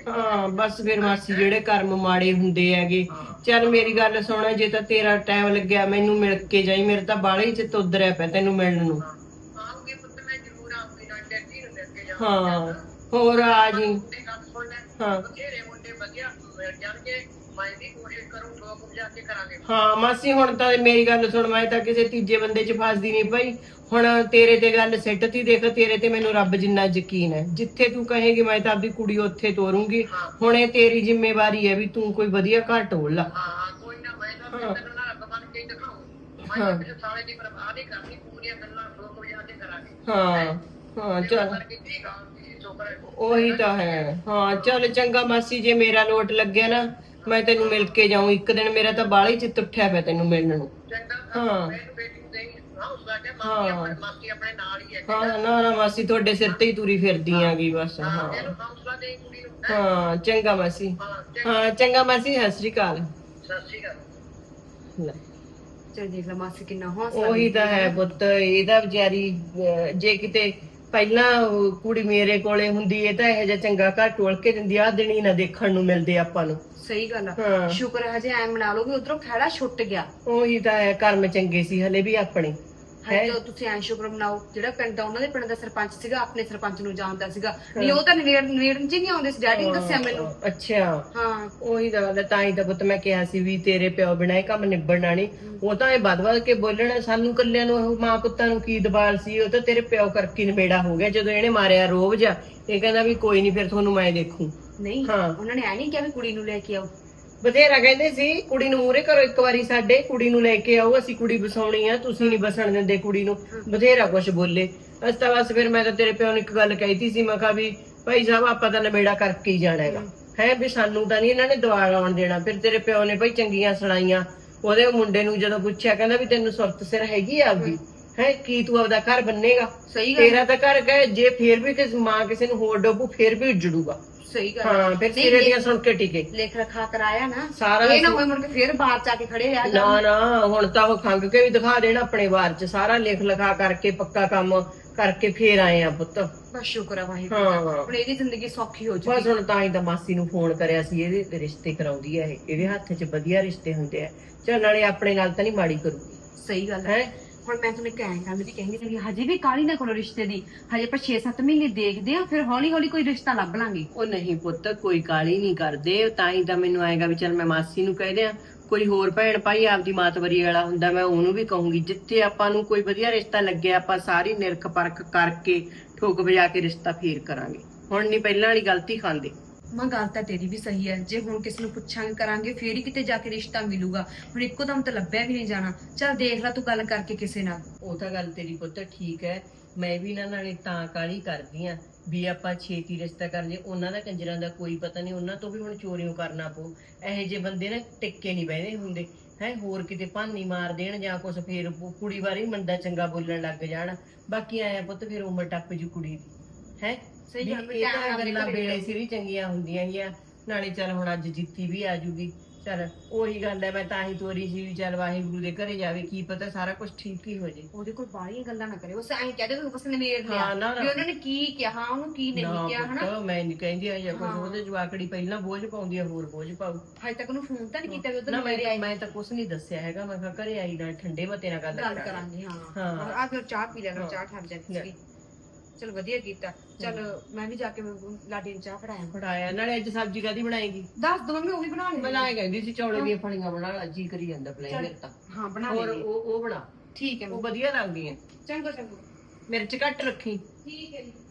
S3: ਹਾਂ ਬਸ ਫਿਰ ਮਾਸੀ ਜਿਹੜੇ ਕਰਮ ਮਾੜੇ ਹੁੰਦੇ ਹੈਗੇ। ਚੱਲ ਮੇਰੀ ਗੱਲ ਸੁਣ ਜੇ ਤਾਂ ਤੇਰਾ ਟਾਈਮ ਲੱਗਿਆ ਮੈਨੂੰ ਮਿਲ ਕੇ ਜਾਈ ਮੇਰੇ ਤਾਂ ਬਾਲੇ ਚ ਤੁੱਦਰਿਆ ਪਿਆ ਤੈਨੂੰ ਮਿਲਣ ਨੂੰ। ਹਾਂ। ਹੋਰ ਆ ਜੀ। ਹਾਂ। ਹਾਂ ਮਾਸੀ ਹੁਣ ਤਾਂ ਮੇਰੀ ਗੱਲ ਸੁਣ ਮੈਂ ਤਾਂ ਕਿਸੇ ਤੀਜੇ ਬੰਦੇ 'ਚ ਫਸਦੀ ਨਹੀਂ ਪਈ ਹੁਣ ਤੇਰੇ ਤੇ ਗੱਲ ਸਿੱਟ ਤੀ ਦੇਖ ਤੇਰੇ ਤੇ ਮੈਨੂੰ ਰੱਬ ਜਿੰਨਾ ਯਕੀਨ ਹੈ। ਜਿੱਥੇ ਤੂੰ ਕਹੇਗੀ ਮੈਂ ਤਾਂ ਆਪਦੀ ਕੁੜੀ ਉੱਥੇ ਤੋਰੂੰਗੀ। ਹੁਣ ਇਹ ਤੇਰੀ ਜ਼ਿੰਮੇਵਾਰੀ ਹੈ ਵੀ ਤੂੰ ਕੋਈ ਵਧੀਆ ਘਰ ਢੋਲ ਲਾ। ਹਾਂ ਹਾਂ ਹਾਂ। ਚੱਲ। ਉਹੀ ਤਾਂ ਹੈ। ਹਾਂ ਚੱਲ ਚੰਗਾ ਮਾਸੀ ਜੇ ਮੇਰਾ ਲੋਟ ਲੱਗਿਆ ਨਾ ਮੈਂ ਤੈਨੂੰ ਮਿਲ ਕੇ ਜਾਊਂ ਇੱਕ ਦਿਨ ਮੇਰਾ ਤਾਂ ਬਾਲਾ ਹੀ ਚਿੱਤ ਉੱਠਿਆ ਪਿਆ ਤੈਨੂੰ ਮਿਲਣ ਨੂੰ। ਹਾਂ। ਹਾਂ। ਹਾਂ। ਨਾ ਨਾ ਮਾਸੀ ਤੁਹਾਡੇ ਸਿਰ ਤੇ ਹੀ ਤੁਰੀ ਫਿਰਦੀ ਆਂਗੀ ਬਸ ਹਾਂ ਹਾਂ। ਚੰਗਾ ਮਾਸੀ। ਹਾਂ ਚੰਗਾ। ਮਾਸੀ ਸਤਿ ਸ੍ਰੀ ਅਕਾਲ। ਲੈ।
S1: ਚਲ ਦੇਖ ਲੈ ਮਾਸੀ ਕਿੰਨਾ ਹੌਸਲਾ
S3: ਉਹੀ ਤਾਂ ਹੈ ਪੁੱਤ ਇਹਦਾ ਵਿਚਾਰੀ ਅਹ, ਜੇ ਕਿਤੇ ਪਹਿਲਾਂ ਉਹ ਕੁੜੀ ਮੇਰੇ ਕੋਲੇ ਹੁੰਦੀ ਇਹ ਤਾਂ ਇਹੋ ਜਿਹਾ ਚੰਗਾ ਘਰ ਟੋਲ ਕੇ ਦਿੰਦੀ ਆ ਦਿਨ ਹੀ ਨਾ ਦੇਖਣ ਨੂੰ ਮਿਲਦੇ ਆਪਾਂ ਨੂੰ।
S1: ਸਹੀ ਗੱਲ ਆ।
S3: ਹਾਂ।
S1: ਸ਼ੁਕਰ ਹੈ ਹਜੇ ਐ ਮਨਾ ਲਓ ਵੀ ਉਧਰੋਂ ਖੜਾ ਛੁੱਟ ਗਿਆ।
S3: ਉਹੀ ਤਾਂ ਹੈ ਕਰਮ ਚੰਗੇ ਸੀ ਹਲੇ ਵੀ ਆਪਣੇ।
S1: ਹਜੇ ਤਾਂ ਤੁਸੀਂ ਐ ਸ਼ੁਕਰ ਮਨਾਓ ਜਿਹੜਾ ਪਿੰਡ ਦਾ ਉਹਨਾਂ ਦੇ ਪਿੰਡ ਦਾ ਸਰਪੰਚ ਸੀਗਾ ਆਪਣੇ ਸਰਪੰਚ ਨੂੰ ਜਾਣਦਾ ਸੀਗਾ। ਨਹੀਂ ਉਹ ਤਾਂ ਨੇੜ ਨੇੜਨ ਚ ਹੀ ਨਹੀਂ ਆਉਂਦੇ ਸੀ ਡੈਡੀ ਨੇ ਦੱਸਿਆ ਮੈਨੂੰ।
S3: ਅੱਛਾ।
S1: ਹਾਂ।
S3: ਉਹੀ ਤਾਂ ਗੱਲ ਹੈ, ਤਾਂ ਹੀ ਤਾਂ ਪੁੱਤ ਮੈਂ ਕਿਹਾ ਸੀ ਵੀ ਤੇਰੇ ਪਿਓ ਬਿਨਾਂ ਇਹ ਕੰਮ ਨਿਬੜਨਾ ਨਹੀਂ। ਉਹ ਤਾਂ ਇਹ ਵੱਧ ਵੱਧ ਕੇ ਬੋਲਣਾ ਸਾਨੂੰ ਕੱਲਿਆਂ ਨੂੰ ਉਹ ਮਾਂ ਪੁੱਤਾਂ ਨੂੰ ਕੀ ਦਬਾਲ ਸੀ ਉਹ ਤਾਂ ਤੇਰੇ ਪਿਓ ਕਰਕੇ ਹੀ ਨਿਬੇੜਾ ਹੋ ਗਿਆ ਜਦੋਂ ਇਹਨੇ ਮਾਰਿਆ ਰੋਬ ਜਾ ਇਹ ਕਹਿੰਦਾ ਵੀ ਕੋਈ ਨਹੀਂ ਫਿਰ ਤੁਹਾਨੂੰ ਮੈਂ ਦੇਖੂ।
S1: ਨਹੀਂ
S3: ਹਾਂ।
S1: ਉਹਨਾਂ ਨੇ ਐ ਨਹੀਂ ਕਿਹਾ ਵੀ ਕੁੜੀ ਨੂੰ ਲੈ ਕੇ ਆਓ।
S3: ਬਥੇਰਾ ਕਹਿੰਦੇ ਸੀ ਕੁੜੀ ਨੂੰ ਮੂਰੇ ਕਰੋ ਇੱਕ ਵਾਰੀ ਸਾਡੇ ਕੁੜੀ ਨੂੰ ਲੈ ਕੇ ਆਓ ਅਸੀਂ ਕੁੜੀ ਬਸਾਉਣੀ ਆ ਤੁਸੀਂ ਨਹੀਂ ਬਸਣ ਦਿੰਦੇ ਕੁੜੀ ਨੂੰ। ਬਥੇਰਾ ਕੁਝ ਬੋਲੇ। ਅਸ ਤਾਂ ਬਸ ਫਿਰ ਮੈਂ ਤਾਂ ਤੇਰੇ ਪਿਓ ਨੂੰ ਇੱਕ ਗੱਲ ਕਹੀਤੀ ਸੀ ਮੈਂ ਕਿਹਾ ਵੀ ਭਾਈ ਸਾਹਿਬ ਆਪਾਂ ਤਾਂ ਨਵੇੜਾ ਕਰਕੇ ਹੀ ਜਾਣਾ ਹੈਗਾ। ਹੈ। ਵੀ ਸਾਨੂੰ ਤਾਂ ਨਹੀਂ ਇਹਨਾਂ ਨੇ ਦਵਾ ਲਾਉਣ ਦੇਣਾ। ਫਿਰ ਤੇਰੇ ਪਿਓ ਨੇ ਭਾਈ ਚੰਗੀਆਂ ਸੁਣਾਈਆਂ। ਉਹਦੇ ਮੁੰਡੇ ਨੂੰ ਜਦੋਂ ਪੁੱਛਿਆ ਕਹਿੰਦਾ ਵੀ ਤੈਨੂੰ ਸੁਰਤ ਸਿਰ ਹੈਗੀ ਆ ਆਪਦੀ? ਹੈ। ਕੀ ਤੂੰ ਆਪਦਾ ਘਰ ਬੰਨੇਗਾ?
S1: ਸਹੀ ਗੱਲ।
S3: ਤੇਰਾ ਤਾਂ ਘਰ ਗਏ ਜੇ ਫੇਰ ਵੀ ਕਿਸ ਮਾਂ ਕਿਸੇ ਨੂੰ ਹੋਰ ਡੋਬੂ ਫੇਰ ਵੀ ਉੱਜੜੂਗਾ।
S1: ਸਹੀ ਗੱਲ
S3: ਹਾਂ ਫਿਰ ਤੇਰੇ ਦੀਆਂ ਸੁਣ ਕੇ ਟਿਕੇ
S1: ਲੇਖ ਰਖਾ ਕਰਾਇਆ ਨਾ।
S3: ਸਾਰਾ
S1: ਇਹ ਨਾ ਹੋਏ ਮੁੜ ਕੇ ਫੇਰ ਬਾਹਰ ਚ ਆ ਕੇ ਖੜੇ ਰਿਹਾ
S3: ਨਾ ਨਾ ਹੁਣ ਤਾਂ ਉਹ ਖੰਗ ਕੇ ਵੀ ਦਿਖਾ ਦੇਣਾ ਆਪਣੇ ਵਾਰ ਚ। ਸਾਰਾ ਲਿਖ ਲਿਖਾ ਕਰਕੇ ਪੱਕਾ ਕੰਮ ਕਰਕੇ ਫੇਰ ਆਏ ਆ ਪੁੱਤ।
S1: ਬਸ ਸ਼ੁਕਰ ਆ ਵਾਹਿਗੁਰੂ ਦਾ।
S3: ਹਾਂ।
S1: ਹੁਣ ਇਹਦੀ ਜ਼ਿੰਦਗੀ ਸੌਖੀ ਹੋ
S3: ਬਸ
S1: ਜੂਗੀ
S3: ਹੁਣ ਤਾਂ ਹੀ ਤਾਂ ਮਾਸੀ ਨੂੰ ਫੋਨ ਕਰਿਆ ਸੀ ਇਹਦੇ ਤੇ ਰਿਸ਼ਤੇ ਕਰਾਉਂਦੀ ਆ ਇਹ। ਇਹਦੇ ਹੱਥ 'ਚ ਵਧੀਆ ਰਿਸ਼ਤੇ ਹੁੰਦੇ ਆ। ਚੱਲ ਨਾਲੇ ਆਪਣੇ ਨਾਲ ਤਾਂ ਨਹੀਂ ਮਾੜੀ ਕਰੂਗੀ।
S1: ਸਹੀ ਗੱਲ ਹੈ
S3: ਹੈ?
S1: ਹੁਣ ਮੈਂ ਤੁਹਾਨੂੰ ਕਹਿਣ ਗੱਲ ਕਹਿੰਦੀ ਕਿ ਹਜੇ ਵੀ ਕਾਲੀ ਨਾ ਕਰੋ ਰਿਸ਼ਤੇ ਦੀ ਹਜੇ ਆਪਾਂ 6-7 ਮਹੀਨੇ ਦੇਖਦੇ ਆ ਫਿਰ ਹੌਲੀ ਹੌਲੀ ਕੋਈ ਰਿਸ਼ਤਾ ਲੱਭ ਲਾਂਗੇ।
S3: ਉਹ ਨਹੀਂ ਪੁੱਤ, ਕੋਈ ਕਾਲੀ ਨਹੀਂ ਕਰਦੇ। ਤਾਂ ਹੀ ਤਾਂ ਮੈਨੂੰ ਆਏਗਾ ਵੀ ਚੱਲ ਮੈਂ ਮਾਸੀ ਨੂੰ ਕਹਿ ਦਿਆਂ, ਕੋਈ ਹੋਰ ਭੈਣ ਭਾਈ ਆਪਦੀ ਮਾਤਵਰੀ ਵਾਲਾ ਹੁੰਦਾ, ਮੈਂ ਉਹਨੂੰ ਵੀ ਕਹੂੰਗੀ, ਜਿੱਥੇ ਆਪਾਂ ਨੂੰ ਕੋਈ ਵਧੀਆ ਰਿਸ਼ਤਾ ਲੱਗਿਆ, ਆਪਾਂ ਸਾਰੀ ਨਿਰਖ ਪਰਖ ਕਰਕੇ ਠੋਕ ਵਜਾ ਕੇ ਰਿਸ਼ਤਾ ਫੇਰ ਕਰਾਂਗੇ। ਹੁਣ ਨਹੀਂ ਪਹਿਲਾਂ ਵਾਲੀ ਗਲਤੀ ਖਾਂਦੇ।
S1: ਮਾਂ, ਗੱਲ ਤਾਂ ਤੇਰੀ ਵੀ ਸਹੀ ਹੈ। ਜੇ ਹੁਣ ਕਿਸ ਨੂੰ ਪੁੱਛਾਂਗੇ, ਕਰਾਂਗੇ, ਫੇਰ ਹੀ ਕਿਤੇ ਜਾ ਕੇ ਰਿਸ਼ਤਾ ਮਿਲੂਗਾ। ਹੁਣ ਇੱਕੋ ਦਮ ਤਾਂ ਲੱਭਿਆ ਵੀ ਨਹੀਂ ਜਾਣਾ। ਚੱਲ ਦੇਖ ਲੈ ਤੂੰ ਗੱਲ ਕਰਕੇ ਕਿਸੇ ਨਾਲ।
S3: ਉਹ ਤਾਂ ਗੱਲ ਤੇਰੀ ਪੁੱਤ ਠੀਕ ਹੈ। ਮੈਂ ਵੀ ਇਹਨਾਂ ਨਾਲੇ ਤਾਂ ਕਾਲੀ ਕਰਦੀ ਆ ਵੀ ਆਪਾਂ ਛੇਤੀ ਰਿਸ਼ਤਾ ਕਰ ਲਈ ਉਹਨਾਂ ਦਾ ਕੰਜਰਾਂ ਦਾ ਕੋਈ ਪਤਾ ਨਹੀਂ, ਉਹਨਾਂ ਤੋਂ ਵੀ ਹੁਣ ਚੋਰੀਆਂ ਕਰਨਾ ਪਊ। ਇਹੋ ਜਿਹੇ ਬੰਦੇ ਨਾ ਟਿੱਕੇ ਨਹੀਂ ਬਹਿਦੇ ਹੁੰਦੇ। ਹੈ, ਹੋਰ ਕਿਤੇ ਭਾਨੀ ਮਾਰ ਦੇਣ ਜਾਂ ਕੁਛ ਫੇਰ ਕੁੜੀ ਬਾਰੇ ਮੰਦਾ ਚੰਗਾ ਬੋਲਣ ਲੱਗ ਜਾਣ। ਬਾਕੀ ਆਇਆ ਪੁੱਤ ਫਿਰ ਉਮਰ ਟੱਪ ਜੂ ਕੁੜੀ ਦੀ। ਹੈ?
S1: ਸਹੀ ਗੱਲ
S3: ਇਹ ਤਾਂ ਗੱਲਾਂ ਵੇਲੇ ਸਿਰ ਹੀ ਚੰਗੀਆਂ ਹੁੰਦੀਆਂ ਗੀਆਂ ਨਾਲੇ ਚੱਲ ਹੁਣ ਅੱਜ ਜਿੱਤੀ ਵੀ ਆ ਜੂਗੀ। ਚੱਲ ਉਹੀ ਗੱਲ ਹੈ ਮੈਂ ਤਾਂ ਹੀ ਤੋਰੀ ਸੀ ਵੀ ਚੱਲ ਵਾਹਿਗੁਰੂ ਦੇ ਘਰੇ ਜਾਵੇ ਕੀ ਪਤਾ ਸਾਰਾ ਕੁਝ ਠੀਕ ਹੀ ਹੋ ਜੇ।
S1: ਉਹਦੇ ਕੋਲ ਬਾਹਲੀਆਂ ਗੱਲਾਂ ਨਾ ਕਰੇ ਬਸ ਐਂ ਕਹਦੇ ਬਸ ਨਵੇੜ ਲਿਆ
S3: ਹਾਂ, ਨਾ, ਨਾ।
S1: ਵੀ ਉਹਨਾਂ ਨੇ ਕੀ ਕਿਹਾ ਉਹਨੂੰ ਕੀ ਨਹੀਂ ਕਿਹਾ ਹਨਾ?
S3: ਪੁੱਤ, ਮੈਂ ਨਹੀਂ ਕਹਿੰਦੀ ਆ ਜਾਂ ਕੁਝ ਉਹਦੇ ਜਵਾਕੜੀ ਪਹਿਲਾਂ ਬੋਝ ਪਾਉਂਦੀ ਆ ਹੋਰ ਬੋਝ ਪਾਉ
S1: ਹਜੇ ਤੱਕ ਉਹਨੂੰ ਫੋਨ ਤਾਂ ਨਹੀਂ ਕੀਤਾ ਵੀ ਉਧਰ
S3: ਨਾ
S1: ਮੇਰੇ
S3: ਮੈਂ ਮੈਂ ਤਾਂ ਕੁਝ ਨਹੀਂ ਦੱਸਿਆ ਹੈਗਾ ਮੈਂ ਕਿਹਾ ਘਰੇ ਆਈ ਨਾਲ ਠੰਡੇ ਮਤੇ ਨਾਲ ਗੱਲ
S1: ਗੱਲ
S3: ਕਰਾਂਗੇ।
S1: ਹਾਂ।
S3: ਹਾਂ।
S1: ਆ ਫਿਰ ਚਾਹ ਪੀ ਲੈਣਾ। ਚਾਹ ਠਰ ਜਾਂਦੀ ਸੀ ਚਲ ਵਧੀਆ ਕੀਤਾ। ਚਲ ਮੈਂ ਵੀ ਜਾ ਕੇ ਲਾਡੀ ਨੂੰ ਚਾਹ ਫੜਾਇਆ।
S3: ਫੜਾਇਆ। ਨਾਲੇ ਅੱਜ ਸਬਜ਼ੀ ਕਾਦੀ ਬਣਾਏਗੀ?
S1: ਦੱਸ ਦੋ ਮੈਂ ਉਹੀ ਬਣਾ ਲਈ
S3: ਲਾਏ ਕਹਿੰਦੀ ਸੀ ਚੌਲੇ ਦੀਆਂ ਫਲੀਆਂ ਬਣਾ ਲਾ ਜੀ ਕਰੀ ਜਾਂਦਾ ਪਲਾਈ ਮੇਰੇ ਤਾਂ।
S1: ਹਾਂ ਬਣਾ
S3: ਹੋਰ
S1: ਲਈ
S3: ਉਹ ਉਹ ਬਣਾ।
S1: ਠੀਕ ਹੈ
S3: ਉਹ ਵਧੀਆ ਲੱਗਦੀਆਂ।
S1: ਚੰਗਾ ਚੰਗਾ।
S3: ਮਿਰਚ ਘੱਟ ਰੱਖੀ।
S1: ਠੀਕ ਹੈ ਜੀ।